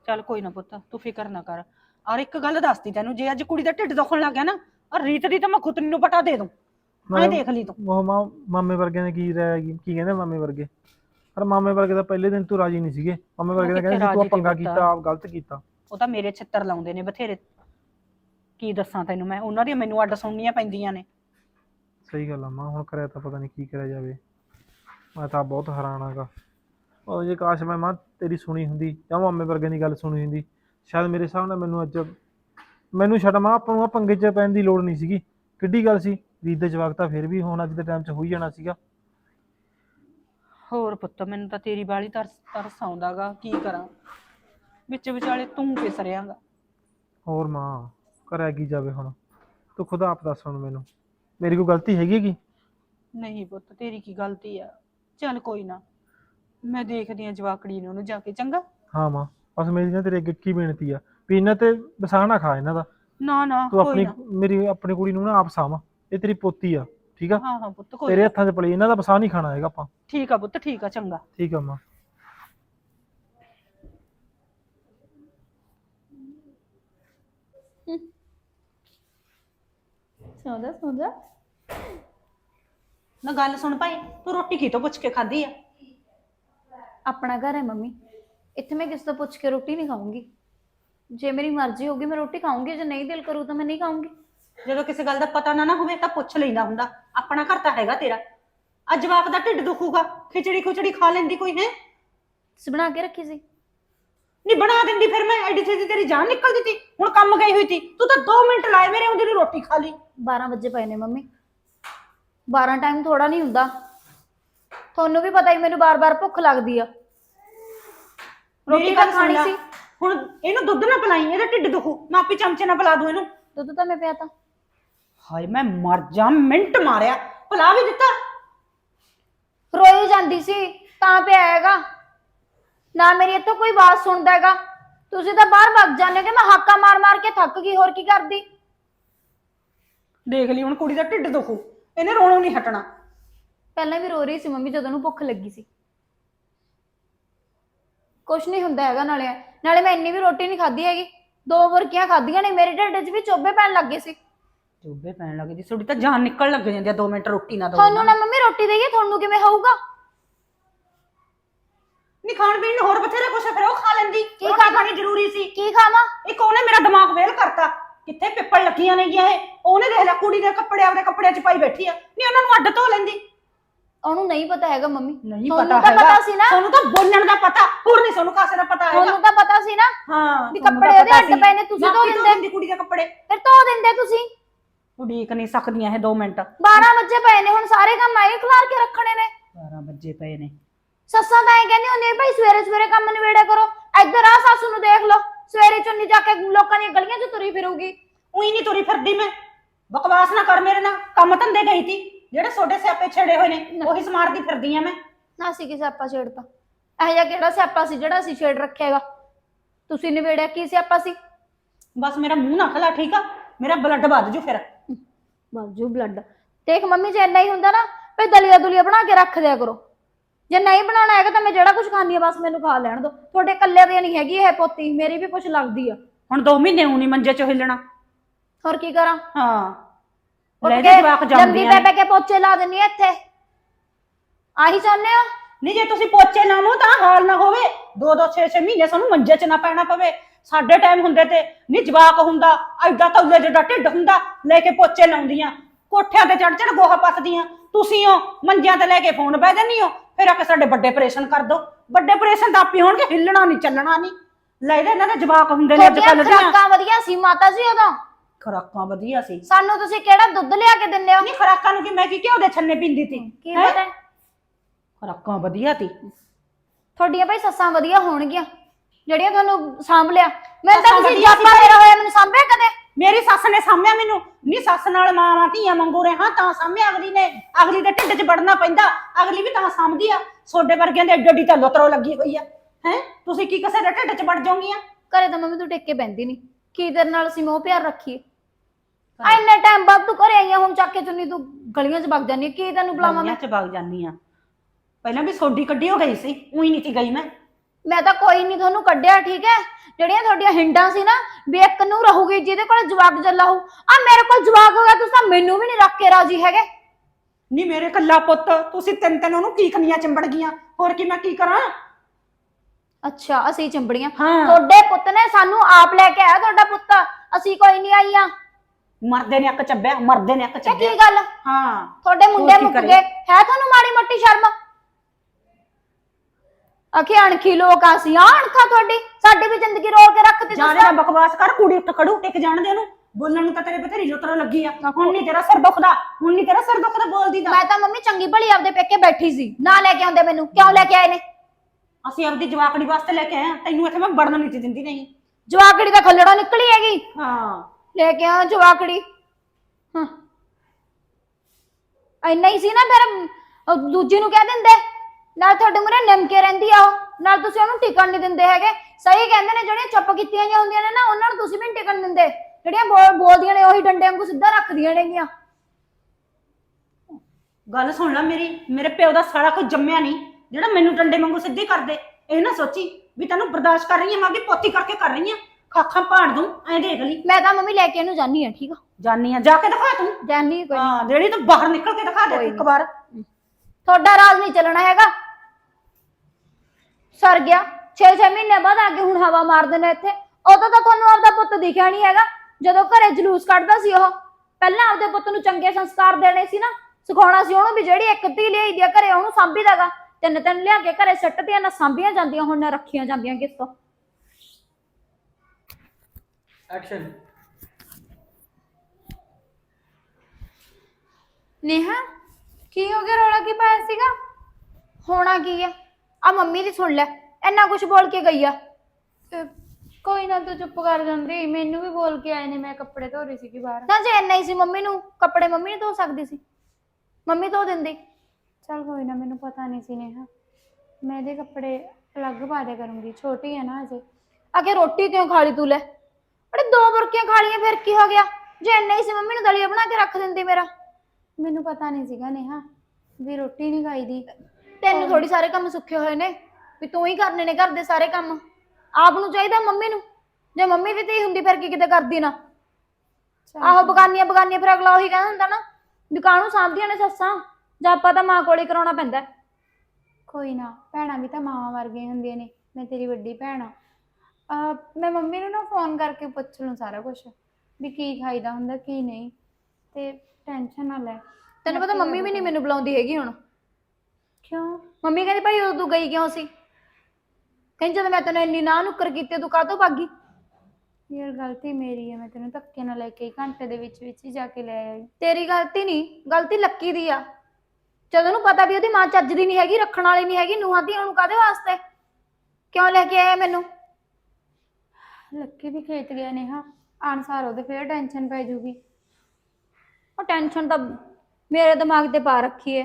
ਚੱਲ ਕੋਈ ਨਾ ਪੁੱਤ ਤੂੰ ਫਿਕਰ ਨਾ ਕਰ। ਔਰ ਇੱਕ ਗੱਲ ਦੱਸਦੀ ਤੈਨੂੰ ਜੇ ਅੱਜ ਕੁੜੀ ਦਾ ਢਿੱਡ ਦੁਖਣ ਲੱਗ ਗਿਆ ਨਾ ਔਰ ਰੀਤ ਦੀ ਤਾਂ ਮੈਂ ਖੁਤਨੀ ਨੂੰ ਪਟਾ ਦੇ ਦੂੰ। ਨਾਲੇ ਦੇਖ ਲਈ ਤੂੰ। ਉਹ ਮਾਂ ਮਾਮੇ ਵਰਗੇ ਨੇ ਕੀ ਰਾਇ ਹੈਗੀ ਕੀ ਕਹਿੰਦੇ ਮਾਮੇ ਵਰਗੇ? ਪਰ ਮਾਮੇ ਵਰਗੇ ਤਾਂ ਪਹਿਲੇ ਦਿਨ ਤੂੰ ਰਾਜੀ ਨਹੀਂ ਸੀਗੇ। ਮਾਮੇ ਵਰਗੇ ਤਾਂ ਕਿੱਥੇ ਕਹਿੰਦੇ ਸੀ ਤੂੰ ਆਹ ਰਾਜੀ ਪੰਗਾ ਪੁੱਤ? ਕੀਤਾ ਆਪ ਗਲਤ ਕੀਤਾ। ਉਹ ਤਾਂ ਮੇਰੇ ਛਿੱਤਰ ਲਾਉਂਦੇ ਨੇ ਬਥੇਰੇ। ਕੀ ਦੱਸਾਂ ਤੈਨੂੰ ਮੈਂ? ਉਹਨਾਂ ਦੀਆਂ ਮੈਨੂੰ ਅੱਡ ਸੁਣਨੀਆਂ ਪੈਂਦੀਆਂ ਨੇ। ਸਹੀ ਗੱਲ ਆ ਮਾਂ ਹੁਣ ਕਰਿਆ ਤਾਂ ਪਤਾ ਨਹੀਂ ਕੀ ਕਰਿਆ ਜਾਵੇ। ਮੈਂ ਤਾਂ ਬਹੁਤ ਹੈਰਾਨ ਆਗਾ। ਉਹ ਜੇ ਕਾਸ਼ ਮੈਂ ਮਾਂ ਤੇਰੀ ਸੁਣੀ ਹੁੰਦੀ ਜਾਂ ਮਾਮੇ ਵਰਗੇ ਦੀ ਗੱਲ ਸੁਣੀ ਹੁੰਦੀ ਸ਼ਾਇਦ ਮੇਰੇ ਹਿਸਾਬ ਨਾਲ ਮੈਨੂੰ ਅੱਜ ਮੈਨੂੰ ਛੱਡ ਮਾਂ ਆਪਾਂ ਨੂੰ ਆ ਪੰਗੇ 'ਚ ਪੈਣ ਦੀ ਲੋੜ ਨਹੀਂ ਸੀਗੀ। ਕਿੱਡੀ ਗੱਲ ਸੀ ਰੀਤ ਦੇ ਜਵਾਕ ਤਾਂ ਫਿਰ ਵੀ ਹੁਣ ਅੱਜ ਦੇ ਟਾਈਮ 'ਚ ਹੋ ਹੀ ਜਾਣਾ ਸੀਗਾ। ਹੋਰ ਪੁੱਤ ਮੈਨੂੰ ਤਾਂ ਤੇਰੀ ਬਾਲੀ ਤਰਸ ਤਰਸ ਆਉਂਦਾਗਾ ਕੀ ਕਰਾਂ? ਵਿੱਚ ਵਿਚਾਲੇ ਤੂੰ ਪਿਸ ਰਿਆਂਗਾ ਹੋਰ ਮਾਂ ਕਰਿਆ ਕੀ ਜਾਵੇ ਹੁਣ? ਤੂੰ ਖੁਦ ਆਪ ਦੱਸ ਹੁਣ ਮੈਨੂੰ। ਮੇਰੀ ਕੋਈ ਗਲਤੀ ਹੈਗੀ ਕੀ? ਨਹੀਂ ਪੁੱਤ ਤੇਰੀ ਕੀ ਗਲਤੀ ਆ? ਚੱਲ ਕੋਈ ਨਾ। ਮੈਂ ਦੇਖਦੀ ਆ ਜਵਾਕੜੀ ਨੂੰ ਉਹਨੂੰ ਜਾ ਕੇ ਚੰਗਾ? ਹਾਂ ਮਾਂ ਬਸ ਮੇਰੀ ਨਾ ਤੇਰੇ ਅੱਗੇ ਕੀ ਬੇਨਤੀ ਆ ਵੀ ਇਹਨਾਂ ਤੇ ਵਸਾ ਨਾ ਖਾ ਇਹਨਾਂ ਦਾ। ਨਾ ਨਾ ਤੂੰ ਕੋਈ ਆਪਣੀ ਨਾ। ਮੇਰੀ ਆਪਣੀ ਕੁੜੀ ਨੂੰ ਨਾ ਆਪ ਸਾਂਭ। ਇਹ ਤੇਰੀ ਪੋਤੀ ਆ ਠੀਕ ਆ? ਹਾਂ ਹਾਂ ਪੁੱਤ ਕੋਈ ਤੇਰੇ ਨਾ। ਹੱਥਾਂ 'ਚ ਪਲੀ ਇਹਨਾਂ ਦਾ ਵਸਾ ਨਹੀਂ ਖਾਣਾ ਹੈਗਾ ਆਪਾਂ। ਠੀਕ ਆ ਪੁੱਤ ਠੀਕ ਆ ਚੰਗਾ। ਠੀਕ ਆ ਮਾਂ। ਸੌਂਦਾ ਸੌਂਦਾ। ਨਾ ਗੱਲ ਸੁਣ ਭਾਈ ਤੂੰ ਰੋਟੀ ਕੀ ਤੋਂ ਪੁੱਛ ਕੇ ਖਾਧੀ ਆ? ਆਪਣਾ ਘਰ ਹੈ ਮੰਮੀ। ਇੱਥੇ ਮੈਂ ਕਿਸੇ ਤੋਂ ਪੁੱਛ ਕੇ ਰੋਟੀ ਨਹੀਂ ਖਾਊਂਗੀ। ਜੇ ਮੇਰੀ ਮਰਜ਼ੀ ਹੋਗੀ ਮੈਂ ਰੋਟੀ ਖਾਊਂਗੀ ਜੇ ਨਹੀਂ ਦਿਲ ਕਰੂ ਤਾਂ ਮੈਂ ਨਹੀਂ ਖਾਊਂਗੀ। ਜਦੋਂ ਕਿਸੇ ਗੱਲ ਦਾ ਪਤਾ ਨਾ ਨਾ ਹੋਵੇ ਤਾਂ ਪੁੱਛ ਲੈਂਦਾ ਹੁੰਦਾ। ਆਪਣਾ ਘਰ ਤਾਂ ਹੈਗਾ ਤੇਰਾ। ਅੱਜ ਜਵਾਕ ਦਾ ਢਿੱਡ ਦੁਖੂਗਾ। ਖਿਚੜੀ ਖੁਚੜੀ ਖਾ ਲੈਂਦੀ ਕੋਈ ਹੈ? ਤੁਸੀਂ ਬਣਾ ਕੇ ਰੱਖੀ ਸੀ। ਨਹੀਂ ਬਣਾ ਦਿੰਦੀ ਫਿਰ ਮੈਂ ਐਡੀ ਛੇਤੀ ਤੇਰੀ ਜਾਨ ਨਿਕਲ ਦਿੱਤੀ। ਹੁਣ ਕੰਮ ਗਈ ਹੋਈ ਸੀ ਤੂੰ ਤਾਂ 2 ਮਿੰਟ ਲਾਏ ਮੇਰੇ ਉਹਦੀ ਨੂੰ ਰੋਟੀ ਖਾ ਲਈ। 12 ਵਜੇ ਪਏ ਨੇ ਮੰਮੀ। 12 ਟਾਈਮ ਥੋੜਾ ਨਹੀਂ ਹੁੰਦਾ। ਤੁਹਾਨੂੰ ਵੀ ਪਤਾ ਹੀ ਮੈਨੂੰ ਬਾਰ-ਬਾਰ ਭੁੱਖ ਲੱਗਦੀ ਆ। ਮੇਰੀ ਰੋਟੀ ਗੱਲ ਤਾਂ ਸੁਣ ਖਾਣੀ ਲੈ। ਸੀ। ਹੁਣ ਇਹਨੂੰ ਦੁੱਧ ਨਾ ਪਿਲਾਈ ਇਹਦਾ ਢਿੱਡ ਦੁਖੂ। ਮੈਂ ਆਪੇ ਚਮਚੇ ਨਾਲ ਪਿਲਾ ਦੂੰ ਇਹਨੂੰ। ਦੁੱਧ ਤਾਂ ਮੈਂ ਪਿਆ ਤਾ ਹਾਏ ਮੈਂ ਮਰ ਜਾ ਮਿੰਟ ਮਾਰਿਆ। ਪਿਲਾ ਵੀ ਦਿੱਤਾ। ਰੋਈ ਜਾਂਦੀ ਸੀ ਤਾਂ ਪਿਆ ਹੈਗਾ। ਨਾ ਮੇਰੀ ਇੱਥੋਂ ਕੋਈ ਆਵਾਜ਼ ਸੁਣਦਾ ਹੈਗਾ। ਤੁਸੀਂ ਤਾਂ ਬਾਹਰ ਭੱਜ ਜਾਂਦੇ ਕਿ ਮੈਂ ਹਾਕਾ ਮਾਰ-ਮਾਰ ਕੇ ਥੱਕ ਗਈ ਹੋਰ ਕੀ ਕਰਦੀ? ਦੇਖ ਲਈ ਹੁਣ ਕੁੜੀ ਦਾ ਢਿੱਡ ਦੁਖੂ ਇਹਨੇ ਰੋਣੋਂ ਨਹੀਂ ਹਟਣਾ। ਪਹਿਲਾਂ ਵੀ ਰੋ ਰਹੀ ਸੀ ਮੰਮੀ ਜਦੋਂ ਨੂੰ ਭੁੱਖ ਲੱਗੀ ਸੀ। ਕੁਛ ਨਹੀਂ ਹੁੰਦਾ ਹੈਗਾ ਨਾਲੇ ਨਾਲੇ ਮੈਂ ਇੰਨੀ ਵੀ ਰੋਟੀ ਨਹੀਂ ਖਾਧੀ ਹੈਗੀ। ਦੋ ਬੁਰਕੀਆਂ ਖਾਧੀਆਂ ਨੇ ਮੇਰੇ ਢਿੱਡ 'ਚ ਵੀ ਚੋਬੇ ਪੈਣ ਲੱਗੇ ਸੀ। ਚੁੱਭੇ ਪੈਣ ਲੱਗ ਜੀ ਤੁਹਾਡੀ ਤਾਂ ਜਾਨ ਨਿਕਲ ਲੱਗ ਜਾਂਦੀ ਆ 2 ਮਿੰਟ ਰੋਟੀ ਨਾ ਦੋ ਤੁਹਾਨੂੰ ਨਾ ਮੰਮੀ ਰੋਟੀ ਦੇਈਏ ਤੁਹਾਨੂੰ ਕਿਵੇਂ ਹੋਊਗਾ? ਨਹੀਂ ਖਾਣ ਪੀਣ ਨੂੰ ਹੋਰ ਬਥੇਰਾ ਕੁਛ ਆ, ਫਿਰ ਉਹ ਖਾ ਲੈਂਦੀ। ਕੀ ਰੋਟੀ ਖਾਵਾਂ? ਖਾਣੀ ਜ਼ਰੂਰੀ ਸੀ। ਕੀ ਖਾਵਾਂ? ਇੱਕ ਉਹਨੇ ਮੇਰਾ ਦਿਮਾਗ ਵੇਲ ਕਰਤਾ। ਕਿੱਥੇ ਪਿੱਪਲ ਲੱਗੀਆਂ ਨੇ ਇਹ? ਉਹਨੇ ਦੇਖ ਲਿਆ ਕੁੜੀ ਦੇ ਕੱਪੜੇ ਆਪਦੇ ਕੱਪੜਿਆਂ 'ਚ ਪਾਈ ਬੈਠੀ ਆ। ਨਹੀਂ ਉਹਨਾਂ ਨੂੰ ਅੱਡ ਧੋ ਲੈਂਦੀ। ਉਹਨੂੰ ਨਹੀਂ ਪਤਾ ਹੈਗਾ ਮੰਮੀ। ਨਹੀਂ ਤੁਹਾਨੂੰ ਪਤਾ ਤਾਂ ਹੈਗਾ। ਪਤਾ ਸੀ ਨਾ। ਤੁਹਾਨੂੰ ਤਾਂ ਬੋਲਣ ਦਾ ਪਤਾ। ਹੋਰ ਨਹੀਂ ਤੁਹਾਨੂੰ ਕਾਸੇ ਦਾ ਪਤਾ ਹੈਗਾ। ਤੁਹਾਨੂੰ ਤਾਂ ਪਤਾ ਸੀ ਨਾ ਹਾਂ ਵੀ ਤੁਹਾਨੂੰ ਕੱਪੜੇ ਤਾਂ ਉਹਦੇ ਪਤਾ ਅੱਡ ਸੀ। ਪਏ ਨੇ, ਤੁਸੀਂ ਨਾ ਧੋ ਕਿ ਦਿੰਦੇ। ਕੁੜੀ ਦੇ ਕੱਪੜੇ। ਫਿਰ ਧੋ ਦਿੰਦੇ ਤੁਸੀਂ। ਉਡੀਕ ਨਹੀਂ ਸਕਦੀਆਂ ਇਹ 2 ਮਿੰਟ। 12 ਵਜੇ ਪਏ ਨੇ ਹੁਣ ਸਾਰੇ ਕੰਮ ਆਏ ਖਲਾਰ ਕੇ ਰੱਖਣੇ ਨੇ। 12 ਵਜੇ ਪਏ ਨੇ। ਸੱਸਾਂ ਤਾਂ ਐ ਕਹਿੰਦੀ ਹੁੰਦੀ ਭਾਈ ਸਵੇਰੇ ਸਵੇਰੇ ਕੰਮ ਨਿਬੇੜਿਆ ਕਰੋ। ਇੱਧਰ ਆ ਸੱਸ ਨੂੰ ਦੇਖ ਲਓ। ਸਵੇਰੇ ਚੁੰਨੀ ਜਾ ਕੇ ਲੋਕਾਂ ਦੀਆਂ ਗਲੀਆਂ 'ਚ ਤੁਰੀ ਫਿਰੂਗੀ। ਉਹੀ ਨਹੀਂ ਤੁਰੀ ਫਿਰਦੀ ਮੈਂ। ਬਕਵਾਸ ਨਾ ਕਰ ਮੇਰੇ ਨਾਲ। ਕੰਮ ਧੰਦੇ ਗਈ ਤੀ। ਜਿਹੜੇ ਛੋਟੇ ਸਿਆਪੇ ਛੇੜੇ ਹੋਏ ਨੇ ਉਹੀ ਸਮਾਰਦੀ ਫਿਰਦੀ ਆ ਮੈਂ। ਨਾ ਸੀ ਕਿਸੇ ਸਿਆਪਾ ਛੇੜਤਾ। ਇਹ ਜਿਹਾ ਕਿਹੜਾ ਸਿਆਪਾ ਸੀ ਜਿਹੜਾ ਅਸੀਂ ਛੇੜ ਰੱਖਿਆਗਾ? ਤੁਸੀਂ ਨਿਬੇੜਿਆ ਕੀ ਸਿਆਪਾ ਸੀ? ਬਸ ਮੇਰਾ ਮੂੰਹ ਨਾ ਖਲਾ ਠੀਕ ਆ? ਮੇਰਾ ਬਲੱਡ ਵੱਧ ਜੂ ਫਿਰ। ਬਾਜੂ ਬਲੱਡ ਦੇਖ ਮੰਮੀ ਜੇ ਇੰਨਾ ਹੀ ਹੁੰਦਾ ਨਾ ਭਈ ਦਲੀਆ ਦੁਲੀਆ ਬਣਾ ਕੇ ਰੱਖ ਦਿਆ ਕਰੋ। ਜੇ ਨਹੀਂ ਬਣਾਉਣਾ ਹੈਗਾ ਤਾਂ ਮੈਂ ਜਿਹੜਾ ਕੁਝ ਖਾਂਦੀ ਆ ਬਸ ਮੈਨੂੰ ਖਾ ਲੈਣ ਦਿਓ ਤੁਹਾਡੇ ਇਕੱਲੇ ਦੀ ਨਹੀਂ ਹੈਗੀ ਇਹ ਪੋਤੀ ਮੇਰੀ ਵੀ ਕੁਝ ਲੱਗਦੀ ਆ। ਹੁਣ 2 ਮਹੀਨੇ ਨਹੀਂ ਮੰਜੇ 'ਚੋਂ ਹਿੱਲਣਾ। ਹੋਰ ਕੀ ਕਰਾਂ? ਹਾਂ। ਲੈ ਦੇ ਜਵਾਕ ਪੈ ਨੇ। ਪੈ ਕੇ ਪੋਚੇ ਲਾ ਦਿੰਨੀ ਆ ਇੱਥੇ। ਆਹੀ ਚਾਹੁੰਦੇ ਹੋ? ਨਹੀਂ ਜੇ ਤੁਸੀਂ ਪੋਚੇ ਨਾ ਲਓ ਤਾਂ ਹਾਲ ਨਾ ਹੋਵੇ। 2-2 6-6 ਮਹੀਨੇ ਸਾਨੂੰ ਮੰਜੇ 'ਚ ਨਾ ਪੈਣਾ ਪਵੇ। ਸਾਡੇ ਟਾਈਮ ਹੁੰਦੇ ਤੇ ਨਹੀਂ ਜਵਾਕ ਹੁੰਦਾ ਐਡਾ ਤੌਲੇ ਜਿਹਾ ਢਿੱਡ ਹੁੰਦਾ ਲੈ ਕੇ ਪੋਚੇ ਲਾਉਂਦੀਆਂ। ਕੋਠਿਆਂ ਤੇ ਚੜ ਚੜ ਗੋਹਾ ਪੱਥਦੀਆਂ। ਤੁਸੀਂ ਹੋ ਮੰਜਿਆਂ ਤੇ ਲੈ ਕੇ ਫੋਨ ਬਹਿ ਜਾਂਦੀ ਹੋ ਫਿਰ ਆ ਕੇ ਸਾਡੇ ਵੱਡੇ ਆਪਰੇਸ਼ਨ ਕਰ ਦੋ। ਵੱਡੇ ਆਪਰੇਸ਼ਨ ਤਾਂ ਆਪੇ ਹੋਣਗੇ ਹਿੱਲਣਾ ਨਹੀਂ ਚੱਲਣਾ ਨਹੀਂ। ਲੈ ਇਹਦੇ ਇਹਨਾਂ ਦੇ ਜਵਾਕ ਹੁੰਦੇ ਨੇ ਅੱਜ ਤੁਹਾਡੀਆਂ ਕੱਲ੍ਹ ਦੀਆਂ। ਖੁਰਾਕਾਂ ਵਧੀਆ ਸੀ ਮਾਤਾ ਜੀ ਉਦੋਂ? ਖੁਰਾਕਾਂ ਵਧੀਆ ਸੀ। ਸਾਨੂੰ ਤੁਸੀਂ ਕਿਹੜਾ ਦੁੱਧ ਲਿਆ ਕੇ ਦਿੰਦੇ ਹੋ? ਨਹੀਂ ਖੁਰਾਕਾਂ ਨੂੰ ਕਿ ਮੈਂ ਕੀ ਘਿਓ ਦੇ ਛੰਨੇ ਪੀਂਦੀ ਸੀ। ਕੀ ਹੈਂ? ਪਤਾ ਖੁਰਾਕਾਂ ਵਧੀਆ ਸੀ। ਤੁਹਾਡੀਆਂ ਭਾਈ ਸੱਸਾਂ ਵਧੀਆ ਹੋਣਗੀਆਂ ਜਿਹੜੀਆਂ ਤੁਹਾਨੂੰ ਸਾਂਭ ਲਿਆ। ਮੈਂ ਤਾਂ ਸੱਸਾਂ ਤੁਸੀਂ ਵਧੀਆ ਸੀ ਜਾਪਾ ਮੇਰਾ ਹੋਇਆ ਮੈਨੂੰ ਸਾਂਭਿਆ ਕਦੇ? ਮੇਰੀ ਸੱਸ ਨੇ ਸਾਂਭਿਆ ਮੈਨੂੰ। ਨਹੀਂ ਸੱਸ ਨਾਲ ਮਾਵਾਂ ਧੀਆਂ ਮੰਗੂ ਰਹੇ ਤਾਂ ਸਾਂਭਿਆ ਅਗਲੀ ਨੇ। ਅਗਲੀ ਦੇ ਢਿੱਡ 'ਚ ਵੜਨਾ ਪੈਂਦਾ। ਅਗਲੀ ਵੀ ਤਾਂ ਸਾਂਭਦੀ ਆ। ਸੋਡੇ ਵਰਗਿਆਂ ਦੇ ਏਡੀ ਤਾਂ ਲੁਤਰੋ ਲੱਗੀ ਹੋਈ ਆ। ਹੈ? ਤੁਸੀਂ ਕੀ ਕਿਸੇ ਦੇ ਢਿੱਡ 'ਚ ਵੜ ਜਾਓਗੀਆਂ? ਘਰੇ ਤਾਂ ਮੰਮੀ ਤੂੰ ਟਿਕ ਕੇ ਬੈੰਦੀ ਨਹੀਂ ਕੀ ਤੇਰੇ ਨਾਲ ਅਸੀਂ ਮੋਹ ਪਿਆਰ ਰੱਖੀਏ? ਆ ਇੰਨੇ ਟਾਈਮ ਬਾਅਦ ਤੂੰ ਘਰੇ ਆਈਆਂ ਹੁਣ ਚੱਕ ਕੇ ਚੁੰਨੀ ਤੂੰ ਗਲੀਆਂ 'ਚ ਵਗ ਜਾਂਦੀ ਹੈ। ਕੀ ਤੈਨੂੰ ਬੁਲਾਵਾਂ ਮੈਂ? ਗਲੀਆਂ 'ਚ ਵਗ ਜਾਂਦੀ ਆ। ਪਹਿਲਾਂ ਵੀ ਸੋਡੀ ਕੱਢੀ ਹੋ ਗਈ ਸੀ ਉਹੀ ਨਹੀਂ ਤੀ ਗਈ ਮੈਂ। ਮੈਂ ਤਾਂ ਕੋਈ ਨਹੀਂ ਤੁਹਾਨੂੰ ਕੱਢਿਆ ਠੀਕ ਹੈ? ਜਿਹੜੀਆਂ ਤੁਹਾਡੀਆਂ ਹਿੰਡਾਂ ਸੀ ਨਾ ਵੀ ਇੱਕ ਨੂੰ ਰਹੂਗੀ ਜਿਹਦੇ ਕੋਲ ਜਵਾਕ ਜੱਲਾ ਹੋ ਆ ਮੇਰੇ ਕੋਲ ਜਵਾਕ ਹੋਗਾ ਤੁਸੀਂ ਤਾਂ ਮੈਨੂੰ ਵੀ ਨਹੀਂ ਰੱਖ ਕੇ ਰਾਜੀ ਹੈਗੇ। ਨਹੀਂ ਮੇਰੇ ਕੱਲਾ ਪੁੱਤ ਤੁਸੀਂ ਤਿੰਨ ਤਿੰਨ ਉਹਨੂੰ ਕੀ ਕਨੀਆਂ ਚੰਬੜ ਗਈਆਂ। ਹੋਰ ਕੀ ਮੈਂ ਕੀ ਕਰਾਂ? ਅੱਛਾ ਅਸੀਂ ਚੰਬੜੀਆਂ। ਹਾਂ। ਤੁਹਾਡੇ ਪੁੱਤ ਨੇ ਸਾਨੂੰ ਆਪ ਲੈ ਕੇ ਆਇਆ ਤੁਹਾਡਾ ਪੁੱਤ। ਅਸੀਂ ਕੋਈ ਨਹੀਂ ਆਈਆਂ। ਮਰਦੇ ਨੇ ਅੱਕ ਚੱਬਿਆ ਮਰਦੇ ਨੇ ਅੱਕ ਤੇ ਕੀ ਚੱਬਿਆ। ਗੱਲ? ਹਾਂ। ਤੁਹਾਡੇ ਮੁੰਡੇ ਕੀ ਮੁੱਕ ਕਰੇ? ਗਏ। ਹੈ ਤੁਹਾਨੂੰ ਮਾੜੀ ਮੋਟੀ ਸ਼ਰਮ? ਅਖੇ ਅਣਖੀ ਲੋਕ ਆ ਸੀ ਅਣਖਾ ਤੁਹਾਡੀ ਸਾਡੀ ਵੀ ਜ਼ਿੰਦਗੀ ਰੋਲ ਕੇ ਰੱਖਦੀ ਜਾਣੇ ਤੁਸੀਂ। ਨਾ ਬਕਵਾਸ ਕਰ ਕੁੜੀ ਉੱਠ ਖੜੂ ਟਿਕ ਜਾਣ ਦੇ ਉਹਨੂੰ। ਬੋਲਣ ਨੂੰ ਤਾਂ ਤੇਰੇ ਬਥੇਰੀ ਲੁਤਰੋ ਲੱਗੀ ਆ। ਹੁਣ ਨਹੀਂ ਤੇਰਾ ਸਿਰ ਦੁਖਦਾ ਹੁਣ ਨਹੀਂ ਤੇਰਾ ਸਿਰ ਦੁਖਦਾ ਬੋਲਦੀ ਦਾ। ਮੈਂ ਤਾਂ ਮੰਮੀ ਚੰਗੀ ਭਲੀ ਆਪਦੇ ਪੇਕੇ ਬੈਠੀ ਸੀ ਨਾ ਲੈ ਕੇ ਆਉਂਦੇ ਮੈਨੂੰ। ਕਿਉਂ ਲੈ ਕੇ ਆਏ ਨੇ? ਅਸੀਂ ਆਪਦੀ ਜਵਾਕੜੀ ਵਾਸਤੇ ਲੈ ਕੇ ਆਏ ਆਂ, ਤੈਨੂੰ ਇੱਥੇ ਮੈਂ ਵੜਨ ਨਹੀਂ ਸੀ ਦਿੰਦੀ ਨਹੀਂ। ਜਵਾਕੜੀ ਦਾ ਖੱਲੜਾ ਨਿਕਲੀ ਹੈਗੀ। ਹਾਂ। ਲੈ ਕੇ ਆ ਜਵਾਕੜੀ। ਹਾਂ। ਐਨਾ ਹੀ ਸੀ ਨਾ ਫਿਰ ਦੂਜੀ ਨੂੰ ਕਹਿ ਦਿੰਦੇ ਨਾਲ ਤੁਹਾਡੇ ਮੂਹਰੇ ਨਿਮਕੇ ਰਹਿੰਦੀ ਆ ਉਹ। ਨਾਲ ਤੁਸੀਂ ਉਹਨੂੰ ਟਿਕਣ ਨਹੀਂ ਦਿੰਦੇ ਹੈਗੇ। ਸਹੀ ਕਹਿੰਦੇ ਨੇ ਜਿਹੜੀਆਂ ਚੁੱਪ ਕੀਤੀਆਂ ਜਿਹੀਆਂ ਹੁੰਦੀਆਂ ਨੇ ਨਾ ਉਹਨਾਂ ਨੂੰ ਤੁਸੀਂ ਵੀ ਨਹੀਂ ਟਿਕਣ ਦਿੰਦੇ। ਜਿਹੜੀਆਂ ਬੋਲ- ਬੋਲਦੀਆਂ ਨੇ ਉਹੀ ਡੰਡੇ ਵਾਂਗੂ ਸਿੱਧਾ ਰੱਖਦੀਆਂ ਨੇਗੀਆਂ। ਗੱਲ ਸੁਣ ਲੈ ਮੇਰੀ ਮੇਰੇ ਪਿਓ ਦਾ ਸਾਰਾ ਕੁਝ ਜੰਮਿਆ ਨਹੀਂ ਜਿਹੜਾ ਮੈਨੂੰ ਡੰਡੇ ਵਾਂਗੂ ਸਿੱਧੀ ਕਰਦੇ। ਇਹ ਨਾ ਸੋਚੀ ਵੀ ਤੈਨੂੰ ਬਰਦਾਸ਼ਤ ਕਰ ਰਹੀ ਹਾਂ ਮੈਂ ਆਪਣੀ ਪੋਤੀ ਕਰਕੇ ਕਰ ਰਹੀ ਹਾਂ ਖਾਖਾਂ ਪਾੜ ਦੂੰ ਐ ਦੇਖ ਲਈ। ਮੈਂ ਤਾਂ ਮੰਮੀ ਲੈ ਕੇ ਇਹਨੂੰ ਜਾਨੀ ਆ ਠੀਕ ਆ? ਜਾਨੀ ਆ ਜਾ ਕੇ ਦਿਖਾ ਤੂੰ। ਜਾਨੀ ਕੋਈ ਨੀ। ਹਾਂ ਜਿਹੜੀ ਤੂੰ ਬਾਹਰ ਨਿਕਲ ਕੇ ਦਿਖਾ ਦੇ ਕੋਈ ਇੱਕ ਵਾਰ। ਤੁਹਾਡਾ ਰਾਜ ਨਹੀਂ ਚੱਲਣਾ ਹੈਗਾ। ਸਰ ਗਿਆ। 6-6 ਮਹੀਨੇ ਬਾਅਦ ਆ ਕੇ ਹੁਣ ਹਵਾ ਮਾਰਦੇ ਨੇ ਇੱਥੇ। ਉਦੋਂ ਤਾਂ ਤੁਹਾਨੂੰ ਆਪਦਾ ਪੁੱਤ ਦਿਖਿਆ ਨਹੀਂ ਹੈਗਾ। ਜਦੋਂ ਘਰੇ ਜਲੂਸ ਕੱਢਦਾ ਸੀ ਉਹ। ਪਹਿਲਾਂ ਆਪਦੇ ਪੁੱਤ ਨੂੰ ਚੰਗੇ ਸੰਸਕਾਰ ਦੇਣੇ ਸੀ ਨਾ। ਸਿਖਾਉਣਾ ਸੀ ਉਹਨੂੰ ਵੀ ਜਿਹੜੀ ਇੱਕ ਧੀ ਲਿਆਈ ਦੀ ਆ ਘਰੇ ਉਹਨੂੰ ਸਾਂਭੀਦਾਗਾ। ਤਿੰਨ ਤਿੰਨ ਲਿਆ ਕੇ ਘਰੇ ਸੱਟਦੀਆਂ ਨਾ ਸਾਂਭੀਆਂ ਜਾਂਦੀਆਂ ਹੁਣ ਨਾ ਰੱਖੀਆਂ ਜਾਂਦੀਆਂ ਕਿਸ ਤੋਂ। ਐਕਸ਼ਨ ਨੇਹਾ ਕੀ ਹੋ ਗਿਆ? ਰੌਲਾ ਕੀ ਪਾਇਆ ਸੀਗਾ? ਹੋਣਾ ਕੀ ਹੈ ਆ ਮੰਮੀ ਦੀ ਸੁਣ ਲੈ ਇੰਨਾ ਕੁਝ ਬੋਲ ਕੇ ਗਈ ਆ। ਤੇ ਕੋਈ ਨਾ ਤੂੰ ਚੁੱਪ ਕਰ ਜਾਂਦੀ। ਮੈਨੂੰ ਵੀ ਬੋਲ ਕੇ ਆਏ ਨੇ ਮੈਂ ਕੱਪੜੇ ਧੋ ਰਹੀ ਸੀਗੀ ਬਾਹਰ। ਤਾਂ ਜੇ ਇੰਨਾ ਹੀ ਸੀ ਮੰਮੀ ਨੂੰ ਕੱਪੜੇ ਮੰਮੀ ਨੇ ਧੋ ਸਕਦੀ ਸੀ। ਮੰਮੀ ਧੋ ਦਿੰਦੀ। ਚਲ ਕੋਈ ਨਾ ਮੈਨੂੰ ਪਤਾ ਨਹੀਂ ਸੀ ਨੇਹਾ। ਮੈਂ ਇਹਦੇ ਕੱਪੜੇ ਅਲੱਗ ਪਾ ਦਿਆ ਕਰੂੰਗੀ ਛੋਟੀ ਹੈ ਨਾ ਅਜੇ ਆਕੇ ਰੋਟੀ ਕਿਉਂ ਖਾ ਲਈ ਤੂੰ ਲੈ? ਅੜੇ ਦੋ ਬੁਰਕੀਆਂ ਖਾ ਲਈਆਂ ਫਿਰ ਕੀ ਹੋ ਗਿਆ? ਜੇ ਇੰਨਾ ਹੀ ਸੀ ਮੰਮੀ ਨੂੰ ਦਲੀਆ ਬਣਾ ਕੇ ਰੱਖ ਦਿੰਦੀ ਮੇਰਾ। ਮੈਨੂੰ ਪਤਾ ਨਹੀਂ ਸੀਗਾ ਨੇਹਾ ਵੀ ਰੋਟੀ ਨਹੀਂ ਖਾਈਦੀ। ਤੈਨੂੰ ਥੋੜੀ ਸਾਰੇ ਕੰਮ ਸੁੱਖੇ ਹੋਏ ਨੇ ਵੀ ਤੂੰ ਹੀ ਕਰਨੇ ਨੇ ਘਰ ਦੇ ਸਾਰੇ ਕੰਮ। ਆਪ ਨੂੰ ਚਾਹੀਦਾ ਮੰਮੀ ਨੂੰ। ਜੇ ਮੰਮੀ ਦੀ ਧੀ ਹੁੰਦੀ ਫਿਰ ਕੀ ਕਿਤੇ ਕਰਦੀ ਨਾ। ਚੱਲ ਆਹੋ ਬਗਾਨੀਆਂ ਬਗਾਨੀਆਂ ਫਿਰ ਅਗਲਾ ਉਹੀ ਕਹਿੰਦਾ ਹੁੰਦਾ ਨਾ ਵੀ ਕਾਹਨੂੰ ਸਾਂਭਦੀਆਂ ਨੇ ਸੱਸਾਂ ਜਾਂ ਆਪਾਂ ਤਾਂ ਮਾਂ ਕੋਲੇ ਕਰਾਉਣਾ ਪੈਂਦਾ। ਹੈ। ਕੋਈ ਨਾ ਭੈਣਾਂ ਵੀ ਤਾਂ ਮਾਵਾਂ ਵਰਗੀਆਂ ਹੁੰਦੀਆਂ ਨੇ ਮੈਂ ਤੇਰੀ ਵੱਡੀ ਭੈਣ ਆ ਅਹ ਮੈਂ ਮੰਮੀ ਨੂੰ ਨਾ ਫੋਨ ਕਰਕੇ ਪੁੱਛ ਲੂੰ ਸਾਰਾ ਕੁਝ ਵੀ ਕੀ ਖਾਈਦਾ ਹੁੰਦਾ ਕੀ ਨਹੀਂ। ਤੇ ਟੈਨਸ਼ਨ ਨਾ ਲੈ। ਤੈਨੂੰ ਪਤਾ ਮੰਮੀ ਵੀ ਨਹੀਂ ਮੈਨੂੰ ਬੁਲਾਉਂਦੀ ਹੈਗੀ ਹੁਣ। ਕਿਉਂ? ਮੰਮੀ ਕਹਿੰਦੀ ਭਾਈ ਉਦੋਂ ਤੂੰ ਗਈ ਕਿਉਂ ਸੀ? ਕਹਿੰਦੀ ਜਦੋਂ ਮੈਂ ਤੈਨੂੰ ਇੰਨੀ ਨਾ ਨੁੱਕਰ ਕੀਤੀ ਤੂੰ ਕਾਹਤੋਂ ਭਾਗੀ ਯਾਰ ਗਲਤੀ ਮੇਰੀ ਹੈ ਮੈਂ ਤੈਨੂੰ ਧੱਕੇ ਨਾਲ ਲੈ ਕੇ ਘੰਟੇ ਦੇ ਵਿੱਚ ਵਿੱਚ ਹੀ ਜਾ ਕੇ ਲੈ ਆਈ। ਤੇਰੀ ਗਲਤੀ ਨਹੀਂ ਗਲਤੀ ਲੱਕੀ ਦੀ ਆ। ਜਦੋਂ ਉਹਨੂੰ ਪਤਾ ਵੀ ਉਹਦੀ ਮਾਂ ਚੱਜ ਦੀ ਨਹੀਂ ਹੈਗੀ ਰੱਖਣ ਵਾਲੀ ਨਹੀਂ ਹੈਗੀ ਨੂੰਹਾਂ ਧੀਆਂ ਨੂੰ ਕਾਦੇ ਵਾਸਤੇ? ਕਿਉਂ ਲੈ ਕੇ ਆਇਆ ਮੈਨੂੰ? ਲੱਕੀ ਵੀ ਖੇਤ ਗਿਆ ਨੇਹਾ ਆਨਸਾਰ ਉਹਦੇ ਫੇਰ ਟੈਨਸ਼ਨ ਪੈ ਜੂਗੀ। ਉਹ ਟੈਨਸ਼ਨ ਤਾਂ ਮੇਰੇ ਦਿਮਾਗ ਤੇ ਪਾ ਰੱਖੀ ਏ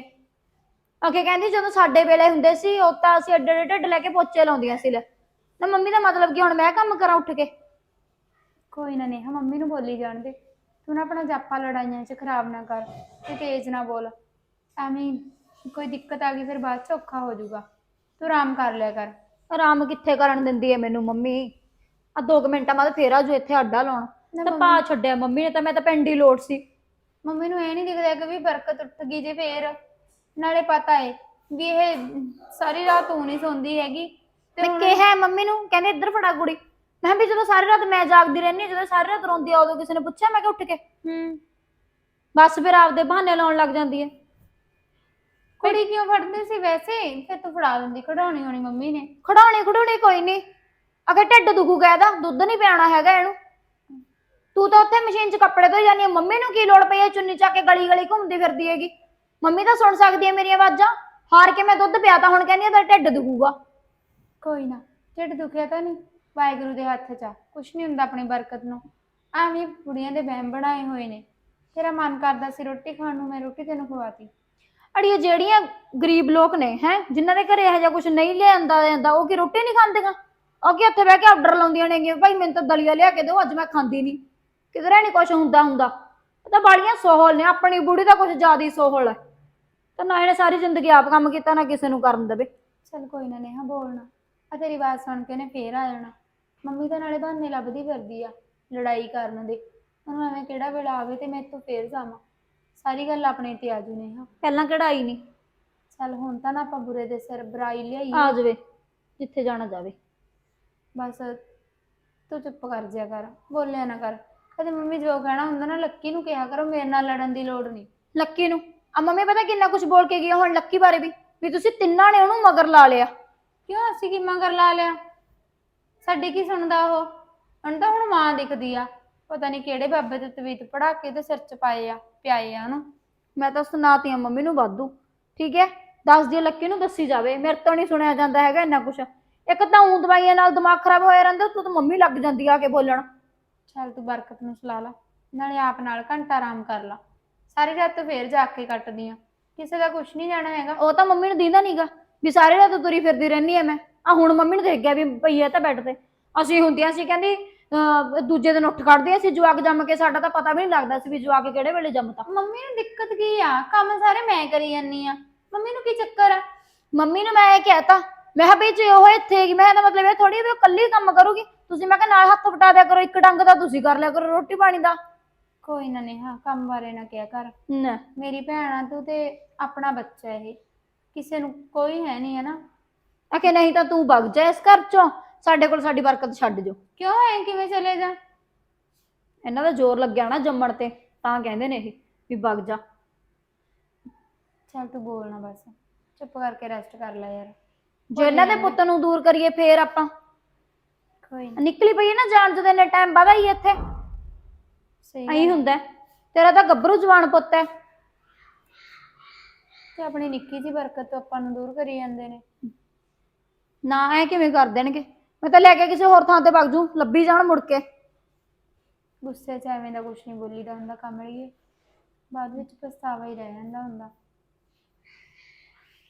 ਅਕੇ ਕਹਿੰਦੀ ਜਦੋਂ ਸਾਡੇ ਵੇਲੇ ਹੁੰਦੇ ਸੀ ਉਹ ਤਾਂ ਅਸੀਂ ਅੱਡੇ ਅੱਡੇ ਢਿੱਡ ਲੈ ਕੇ ਪੋਚੇ ਲਾਉਂਦੀਆਂ ਸੀ ਲੈ। ਨਾ ਮੰਮੀ ਦਾ ਮਤਲਬ ਕੀ ਹੁਣ ਮੈਂ ਕੰਮ ਕਰਾਂ ਉੱਠ ਕੇ? ਕੋਈ ਨਾ ਨੇਹਾ ਮੰਮੀ ਨੂੰ ਬੋਲੀ ਜਾਣ ਦੇ ਤੂੰ ਨਾ ਆਪਣਾ ਜਾਪਾ ਲੜਾਈਆਂ 'ਚ ਖਰਾਬ ਨਾ ਕਰ ਤੇ ਤੇਜ਼ ਨਾ ਬੋਲ। ਐਵੇਂ ਕੋਈ ਦਿੱਕਤ ਆ ਗਈ ਫਿਰ ਬਾਅਦ 'ਚ ਔਖਾ ਹੋ ਜਾਊਗਾ। ਤੂੰ ਆਰਾਮ ਕਰ ਲਿਆ ਕਰ। ਆਰਾਮ ਕਿੱਥੇ ਕਰਨ ਦਿੰਦੀ ਏ ਮੈਨੂੰ ਮੰਮੀ? ਆ ਦੋ ਕੁ ਮਿੰਟਾਂ ਬਾਅਦ ਫੇਰ ਆਜੂ ਇੱਥੇ ਅੱਡਾ ਲਾਉਣ। ਨਾ ਤਾਂ ਪਾ ਛੱਡਿਆ ਮੰਮੀ ਨੇ ਤਾਂ ਮੈਂ ਤਾਂ ਪਿੰਡ ਹੀ ਲੋੜ ਸੀ। ਮੰਮੀ ਨੂੰ ਇਹ ਨਹੀਂ ਦਿਖਦਾ ਕਿ ਵੀ ਬਰਕਤ ਉੱਠ ਗਈ ਜੇ ਫੇਰ। ਨਾਲੇ ਪਤਾ ਏ ਵੀ ਇਹ ਸਾਰੀ ਰਾਤ ਤੂੰ ਨਹੀਂ ਸੌਂਦੀ ਹੈਗੀ। ਤੇ ਮੈਂ ਹੁਣ- ਕਿਹਾ ਮੰਮੀ ਨੂੰ ਕਹਿੰਦੇ ਇੱਧਰ ਫੜਾ ਕੁੜੀ। ਮੈਂ ਕਿਹਾ ਵੀ ਜਦੋਂ ਸਾਰੀ ਰਾਤ ਮੈਂ ਜਾਗਦੀ ਰਹਿੰਦੀ ਹਾਂ, ਜਦੋਂ ਸਾਰੀ ਰਾਤ ਰੋਂਦੀ ਆ ਉਦੋਂ ਕਿਸੇ ਨੇ ਪੁੱਛਿਆ? ਮੈਂ ਕਿ ਉੱਠ ਕੇ। ਹੂੰ। ਬਸ ਫਿਰ ਆਪਦੇ ਬਹਾਨੇ ਲਾਉਣ ਲੱਗ ਜਾਂਦੀ ਹੈ। ਕੁੜੀ ਕਿਉਂ ਫੜਦੀ ਸੀ ਵੈਸੇ? ਫਿਰ ਤੂੰ ਫੜਾ ਦਿੰਦੀ ਕਢਾਉਣੀ ਹੋਣੀ ਮੰਮੀ ਨੇ। ਖੜਾਉਣੀ ਖੜੂਣੀ ਕੋਈ ਨਹੀਂ ਅਗੇ ਢਿੱਡ ਦੁਖੂਗਾ ਇਹਦਾ ਦੁੱਧ ਨਹੀਂ ਪਿਆਣਾ ਹੈਗਾ ਇਹਨੂੰ। ਤੂੰ ਤਾਂ ਉੱਥੇ ਮਸ਼ੀਨ 'ਚ ਕੱਪੜੇ ਧੋਈ ਜਾਂਦੀ ਹੈ ਮੰਮੀ ਨੂੰ ਕੀ ਲੋੜ ਪਈ ਹੈ ਚੁੰਨੀ ਚੱਕ ਕੇ ਗਲੀ ਗਲੀ ਘੁੰਮਦੀ ਫਿਰਦੀ ਹੈਗੀ? ਮੰਮੀ ਤਾਂ ਸੁਣ ਸਕਦੀ ਹੈ ਮੇਰੀਆਂ ਆਵਾਜ਼ਾਂ। ਹਾਰ ਕੇ ਮੈਂ ਦੁੱਧ ਪਿਆ ਤਾਂ ਹੁਣ ਕਹਿੰਦੀ ਹੈ ਤੇਰਾ ਢਿੱਡ ਦੁਖੂਗਾ। ਕੋਈ ਨਾ ਢਿੱਡ ਦੁਖਿਆ ਤਾਂ ਨਹੀਂ। ਵਾਹਿਗੁਰੂ ਦੇ ਹੱਥ 'ਚ ਆ। ਕੁਛ ਨਹੀਂ ਹੁੰਦਾ ਆਪਣੀ ਬਰਕਤ ਨੂੰ। ਐਵੇਂ ਕੁੜੀਆਂ ਦੇ ਵਹਿਮ ਬਣਾਏ ਹੋਏ ਨੇ। ਤੇਰਾ ਮਨ ਕਰਦਾ ਸੀ ਰੋਟੀ ਖਾਣ ਨੂੰ ਮੈਂ ਰੋਟੀ ਤੈਨੂੰ ਖਵਾਤੀ। ਅੜੀਏ ਜਿਹੜੀਆਂ ਗਰੀਬ ਲੋਕ ਨੇ ਹੈ ਜਿਨ੍ਹਾਂ ਦੇ ਘਰੇ ਇਹੋ ਜਿਹਾ ਕੁਝ ਨਹੀਂ ਲਿਆਂਦਾ ਜਾਂਦਾ ਉਹ ਕੀ ਰੋਟੀ ਨਹੀਂ ਖਾਂਦੀਆਂ? ਉਹ ਕੀ ਉੱਥੇ ਬਹਿ ਕੇ ਆਰਡਰ ਲਾਉਂਦੀਆਂ ਨੇਗੀਆਂ ਭਾਈ ਮੈਨੂੰ ਤਾਂ ਦਲੀਆ ਲਿਆ ਕੇ ਦਿਓ ਅੱਜ ਮੈਂ ਖਾਂਦੀ ਨਹੀਂ। ਕਿਧਰੇ ਨਹੀਂ ਕੁਝ ਹੁੰਦਾ ਹੁੰਦਾ। ਤਾਂ ਬਾਲੀਆਂ ਸੋਹਲ ਨੇ ਆਪਣੀ ਬੁੜੀ ਦਾ ਕੁਝ ਜ਼ਿਆਦਾ ਹੀ ਸੋਹਲ ਹੈ। ਤਾਂ ਨਾ ਇਹਨੇ ਸਾਰੀ ਜ਼ਿੰਦਗੀ ਆਪ ਕੰਮ ਕੀਤਾ ਨਾ ਕਿਸੇ ਨੂੰ ਕਰਨ ਦੇਵੇ। ਚਲ ਕੋਈ ਨਾ ਨੇਹਾ ਬੋਲਣਾ। ਆ ਤੇਰੀ ਆਵਾਜ਼ ਸੁਣ ਕੇ ਨੇ ਫੇਰ ਆ ਜਾਣਾ। ਮੰਮੀ ਤਾਂ ਨਾਲੇ ਬਹਾਨੇ ਲੱਭਦੀ ਫਿਰਦੀ ਆ ਲੜਾਈ ਕਰਨ ਦੇ। ਉਹਨੂੰ ਐਵੇਂ ਕਿਹੜਾ ਵੇਲਾ ਆਵੇ ਤੇ ਮੈਂ ਇੱਥੋਂ ਫੇਰ ਜਾਵਾਂ। ਸਾਰੀ ਗੱਲ ਆਪਣੇ ਤੇ ਆ ਜੂ ਨੇਹਾ। ਪਹਿਲਾਂ ਕਢਾਈ ਨਹੀਂ ਚੱਲ ਹੁਣ ਤਾਂ ਨਾ ਆਪਾਂ ਬੁਰੇ ਦੇ ਸਿਰ ਬੁਰਾਈ ਲਿਆਈ ਆ ਜਾਵੇ ਜਿੱਥੇ ਜਾਣਾ ਜਾਵੇ। ਬਸ ਤੂੰ ਚੁੱਪ ਕਰ ਜਿਆ ਕਰ ਬੋਲਿਆ ਨਾ ਕਰ। ਕਦੇ ਮੰਮੀ ਜੋ ਕਹਿਣਾ ਹੁੰਦਾ ਨਾ ਲੱਕੀ ਨੂੰ ਕਿਹਾ ਕਰੋ, ਮੇਰੇ ਨਾਲ ਲੜਨ ਦੀ ਲੋੜ ਨਹੀਂ। ਲੱਕੀ ਨੂੰ? ਆ ਮੰਮੀ ਪਤਾ ਕਿੰਨਾ ਕੁਝ ਬੋਲ ਕੇ ਗਈ ਆ ਹੁਣ ਲੱਕੀ ਬਾਰੇ ਵੀ ਵੀ ਤੁਸੀਂ ਤਿੰਨਾਂ ਨੇ ਉਹਨੂੰ ਮਗਰ ਲਾ ਲਿਆ। ਕਿਉਂ ਅਸੀਂ ਕੀ ਮਗਰ ਲਾ ਲਿਆ? ਸਾਡੀ ਕੀ ਸੁਣਦਾ ਉਹ? ਹੁਣ ਤਾਂ ਹੁਣ ਮਾਂ ਦਿਖਦੀ ਆ। ਪਤਾ ਨਹੀਂ ਕਿਹੜੇ ਬਾਬੇ ਦੇ ਤਵੀਤ ਪੜਾ ਕੇ ਤੇ ਸਿਰ ਚ ਪਾਏ ਆ, ਪਿਆਏ ਆ ਉਹਨੂੰ। ਮੈਂ ਤਾਂ ਸੁਣਾਤੀਆਂ ਮੰਮੀ ਨੂੰ ਵਾਧੂ। ਠੀਕ ਹੈ? ਦੱਸ ਦਿਓ ਲੱਕੀ ਨੂੰ ਦੱਸੀ ਜਾਵੇ। ਮੇਰੇ ਤੋਂ ਨਹੀਂ ਸੁਣਿਆ ਜਾਂਦਾ ਹੈਗਾ ਇੰਨਾ ਕੁਛ। ਇੱਕ ਤਾਂ ਉਂ ਦਵਾਈਆਂ ਨਾਲ ਦਿਮਾਗ ਖਰਾਬ ਹੋਇਆ ਰਹਿੰਦਾ ਤੂੰ ਤਾਂ ਮੰਮੀ ਲੱਗ ਜਾਂਦੀ ਆ ਕੇ ਬੋਲਣ। ਚੱਲ ਤੂੰ ਬਰਕਤ ਨੂੰ ਸੁਲਾ ਲਾ ਨਾਲੇ ਆਪ ਨਾਲ ਘੰਟਾ ਆਰਾਮ ਕਰ ਲਾ। ਸਾਰੀ ਰਾਤ ਫੇਰ ਜਾ ਕੇ ਕੱਟਦੀ ਆ। ਕਿਸੇ ਦਾ ਕੁਛ ਨਹੀਂ ਜਾਣਾ ਹੈਗਾ। ਉਹ ਤਾਂ ਮੰਮੀ ਨੂੰ ਦੀਂਦਾ ਨਹੀਂਗਾ ਵੀ ਸਾਰੇ ਰਾਤ ਤੁਰੀ ਫਿਰਦੀ ਰਹਿੰਦੀ ਐ ਮੈਂ। ਆ ਹੁਣ ਮੰਮੀ ਨੂੰ ਦੇਖ ਗਿਆ ਵੀ ਪਈ ਐ ਤਾਂ ਬੈੱਡ ਤੇ। ਅਸੀਂ ਹੁੰਦੀਆਂ ਸੀ ਕਹਿੰਦੀ ਅਹ, ਦੂਜੇ ਦਿਨ ਉੱਠ ਖੜਦੇ ਸੀ ਜਵਾਕ ਜੰਮ ਕੇ ਸਾਡਾ ਤਾਂ ਪਤਾ ਵੀ ਨਹੀਂ ਲੱਗਦਾ ਸੀ ਵੀ ਜਵਾਕ ਕਿਹੜੇ ਵੇਲੇ ਜੰਮਤਾ ਮੰਮੀ ਨੂੰ ਦਿੱਕਤ ਕੀ ਆ? ਕੰਮ ਸਾਰੇ ਮੈਂ ਕਰੀ ਜਾਂਦੀ ਆ। ਮੰਮੀ ਨੂੰ ਕੀ ਚੱਕਰ ਆ? ਮੰਮੀ ਨੂੰ ਮੈਂ ਇਹ ਕਹਿਤਾ ਮੈਂ ਕਿਹਾ ਵੀ ਜੇ ਉਹ ਇੱਥੇ ਹੈਗੀ ਮੈਂ ਤਾਂ ਮਤਲਬ ਇਹ ਥੋੜੀ ਵੀ ਉਹ ਇਕੱਲੀ ਕੰਮ ਕਰੂਗੀ। ਤੁਸੀਂ ਮੈਂ ਕਿਹਾ ਨਾਲ ਹੱਥ ਵਟਾ ਦਿਆ ਕਰੋ ਇੱਕ ਡੰਗ ਦਾ ਤੁਸੀਂ ਕਰ ਲਿਆ ਕਰੋ ਰੋਟੀ ਪਾਣੀ ਦਾ। ਕੋਈ ਨਾ ਨੇਹਾ ਕੰਮ ਬਾਰੇ ਨਾ ਕਿਹਾ ਕਰ। ਨਾ। ਮੇਰੀ ਭੈਣ ਆ ਤੂੰ ਤੇ ਆਪਣਾ ਬੱਚਾ ਇਹ। ਕਿਸੇ ਨੂੰ ਕੋਈ ਹੈ ਨਹੀਂ ਹੈ ਨਾ। ਆਖੇ ਨਹੀਂ ਤਾਂ ਤੂੰ ਵਗ ਜਾ ਇਸ ਘਰ ਚੋਂ। ਸਾਡੇ ਕੋਲ ਸਾਡੀ ਬਰਕਤ ਛੱਡ ਜੋ ਕਿਉਂ ਐ ਕਿਵੇਂ ਚਲੇ ਜਾ? ਇਹਨਾਂ ਦਾ ਜ਼ੋਰ ਲੱਗਿਆ ਨਾ ਜੰਮਣ ਤੇ ਤਾਂ ਕਹਿੰਦੇ ਨੇ ਇਹ ਵੀ ਵਗ ਜਾ। ਚੱਲ ਤੂੰ ਬੋਲ ਨਾ ਬਸ। ਚੁੱਪ ਕਰਕੇ ਰੈਸਟ ਕਰ ਲੈ ਯਾਰ। ਜੇ ਇਹਨਾਂ ਦੇ ਪੁੱਤ ਨੂੰ ਦੂਰ ਕਰੀਏ ਫੇਰ ਆਪਾਂ। ਕੋਈ ਨਿਕਲੀ ਪਈ ਹੈ ਨਾ ਜਾਣ ਜਦੋਂ ਇੰਨੇ ਟਾਈਮ ਬਾਅਦ ਆਈ ਇੱਥੇ। ਸਹੀ ਐਂ ਗੱਲ। ਹੁੰਦਾ ਹੈ। ਤੇਰਾ ਤਾਂ ਗੱਭਰੂ ਜਵਾਨ ਪੁੱਤ ਹੈ। ਤੇ ਆਪਣੀ ਨਿੱਕੀ ਜੀ ਬਰਕਤ ਤੋਂ ਆਪਾਂ ਨੂੰ ਦੂਰ ਕਰੀ ਜਾਂਦੇ ਨੇ। ਨਾ ਐ ਕਿਵੇਂ ਕਰ ਦੇਣਗੇ? ਮੈਂ ਤਾਂ ਲੈ ਕੇ ਕਿਸੇ ਹੋਰ ਥਾਂ ਤੇ ਵਗ ਜੂ ਲੱਭੀ ਜਾਣ ਮੁੜ ਕੇ। ਗੁੱਸੇ 'ਚ ਐਵੇਂ ਦਾ ਕੁਝ ਨਹੀਂ ਬੋਲੀਦਾ ਹੁੰਦਾ ਕਮਲੀਏ। ਬਾਅਦ ਵਿੱਚ ਪਛਤਾਵਾ ਹੀ ਰਹਿ ਜਾਂਦਾ ਹੁੰਦਾ।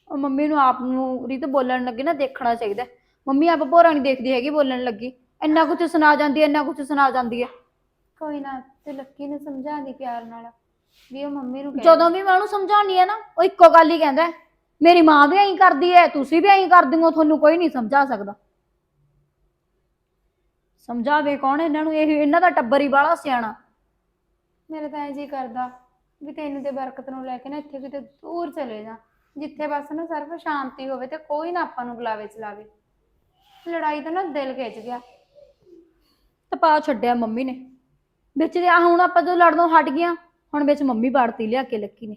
ਉਹ ਮੰਮੀ ਨੂੰ ਆਪ ਨੂੰ ਰੀਤ ਬੋਲਣ ਲੱਗੀ ਨਾ ਦੇਖਣਾ ਚਾਹੀਦਾ ਹੈ। ਮੰਮੀ ਆਪ ਭੋਰਾ ਨਹੀਂ ਦੇਖਦੀ ਹੈਗੀ ਬੋਲਣ ਲੱਗੀ। ਇੰਨਾ ਕੁਝ ਸੁਣਾ ਜਾਂਦੀ ਹੈ ਇੰਨਾ ਕੁਝ ਸੁਣਾ ਜਾਂਦੀ ਹੈ। ਕੋਈ ਨਾ ਤੇ ਲੱਕੀ ਨੂੰ ਸਮਝਾਉਂਦੀ ਪਿਆਰ ਨਾਲ ਵੀ ਉਹ ਮੰਮੀ ਨੂੰ ਕਹਿ ਜਦੋਂ ਵੀ ਮੈਂ ਉਹਨੂੰ ਸਮਝਾਉਣੀ ਹੈ ਨਾ ਉਹ ਇੱਕੋ ਗੱਲ ਹੀ ਕਹਿੰਦਾ ਹੈ, ਮੇਰੀ ਮਾਂ ਵੀ ਐਂ ਕਰਦੀ ਹੈ ਤੁਸੀਂ ਵੀ ਐਂ ਕਰਦੀ ਹੋ ਤੁਹਾਨੂੰ ਕੋਈ ਨਹੀਂ ਸਮਝਾ ਸਕਦਾ। ਸਮਝਾਵੇ ਕੌਣ ਇਹਨਾਂ ਨੂੰ ਇਹ ਇਹਨਾਂ ਦਾ ਟੱਬਰ ਹੀ ਬਾਹਲਾ ਸਿਆਣਾ। ਮੇਰੇ ਤਾਂ ਐਂ ਜੀ ਕਰਦਾ ਵੀ ਤੈਨੂੰ ਤੇ ਬਰਕਤ ਨੂੰ ਲੈ ਕੇ ਨਾ ਇੱਥੇ ਕਿਤੇ ਦੂਰ ਚਲੇ ਜਾ। ਜਿੱਥੇ ਬਸ ਨਾ ਸਿਰਫ ਸ਼ਾਂਤੀ ਹੋਵੇ ਤੇ ਕੋਈ ਨਾ ਆਪਾਂ ਨੂੰ ਬੁਲਾਵੇ ਚਲਾਵੇ ਲੜਾਈ ਤਾਂ ਨਾ ਦਿਲ ਖਿੱਚ ਗਿਆ। ਤਪਾ ਛੱਡਿਆ ਮੰਮੀ ਨੇ। ਵਿੱਚ ਦੇ ਆ ਹੁਣ ਆਪਾਂ ਜਦੋਂ ਲੜਨੋਂ ਹਟ ਗਿਆ ਹੁਣ ਵਿੱਚ ਮੰਮੀ ਬਾੜਤੀ ਲਿਆ ਕੇ ਲੱਕੀ ਨੇ।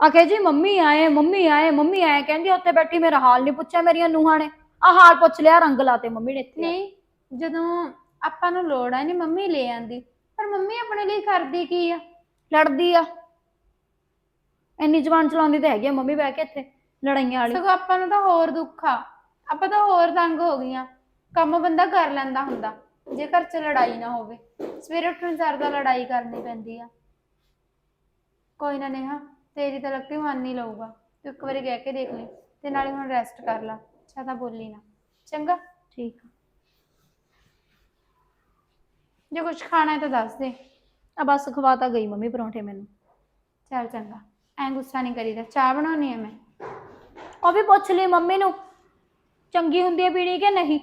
ਆਖੇ ਜੀ ਮੰਮੀ ਆਏ ਮੰਮੀ ਆਏ ਮੰਮੀ ਆਏ। ਕਹਿੰਦੀ ਉੱਥੇ ਬੈਠੀ ਮੇਰਾ ਹਾਲ ਨਹੀਂ ਪੁੱਛਿਆ ਮੇਰੀਆਂ ਨੂੰਹਾਂ ਨੇ। ਆ ਹਾਲ ਪੁੱਛ ਲਿਆ ਰੰਗ ਲਾਤੇ ਮੰਮੀ ਨੇ ਇੱਥੇ। ਨਹੀਂ ਜਦੋਂ ਆਪਾਂ ਨੂੰ ਲੋੜ ਆ ਨਹੀਂ ਮੰਮੀ ਲੈ ਆਂਦੀ। ਪਰ ਮੰਮੀ ਆਪਣੇ ਲਈ ਕਰਦੀ ਕੀ ਆ? ਲੜਦੀ ਆ। ਇੰਨੀ ਜ਼ਬਾਨ ਚਲਾਉਂਦੀ ਤਾਂ ਹੈਗੀ ਆ ਮੰਮੀ ਬਹਿ ਕੇ ਇੱਥੇ ਲੜਾਈਆਂ ਵਾਲੀ। ਸਗੋਂ ਆਪਾਂ ਨੂੰ ਤਾਂ ਹੋਰ ਦੁੱਖ ਆ। ਆਪਾਂ ਤਾਂ ਹੋਰ ਤੰਗ ਹੋ ਗਈਆਂ। ਕੰਮ ਬੰਦਾ ਕਰ ਲੈਂਦਾ ਹੁੰਦਾ ਜੇ ਘਰ 'ਚ ਲੜਾਈ ਨਾ ਹੋਵੇ। ਸਵੇਰੇ ਉੱਠਣ ਸਾਰ ਦਾ ਲੜਾਈ ਕਰਨੀ ਪੈਂਦੀ ਆ। ਕੋਈ ਨਾ ਨੇਹਾ ਤੇਰੀ ਤਾਂ ਲੱਕੀ ਮੰਨ ਨਹੀਂ ਲਊਗਾ। ਤੂੰ ਇੱਕ ਵਾਰੀ ਕਹਿ ਕੇ ਦੇਖ ਲਈ ਤੇ ਨਾਲੇ ਹੁਣ ਰੈਸਟ ਕਰ ਲੈ ਅੱਛਾ ਤਾਂ ਬੋਲੀ ਨਾ। ਚੰਗਾ? ਠੀਕ ਆ। ਜੇ ਕੁਝ ਖਾਣਾ ਹੈ ਤਾਂ ਦੱਸ ਦੇ। ਆ ਬਸ ਖਵਾ ਤਾਂ ਗਈ ਮੰਮੀ ਪਰੌਂਠੇ ਮੈਨੂੰ। ਚੱਲ ਚੰਗਾ ਐਂ ਗੁੱਸਾ ਨਹੀਂ ਕਰੀਦਾ ਚਾਹ ਬਣਾਉਣੀ ਹੈ ਮੈਂ। ਉਹ ਵੀ ਪੁੱਛ ਲਈ ਮੰਮੀ ਨੂੰ। ਚੰਗੀ ਹੁੰਦੀ ਹੈ ਪੀਣੀ ਕਿ ਨਹੀਂ?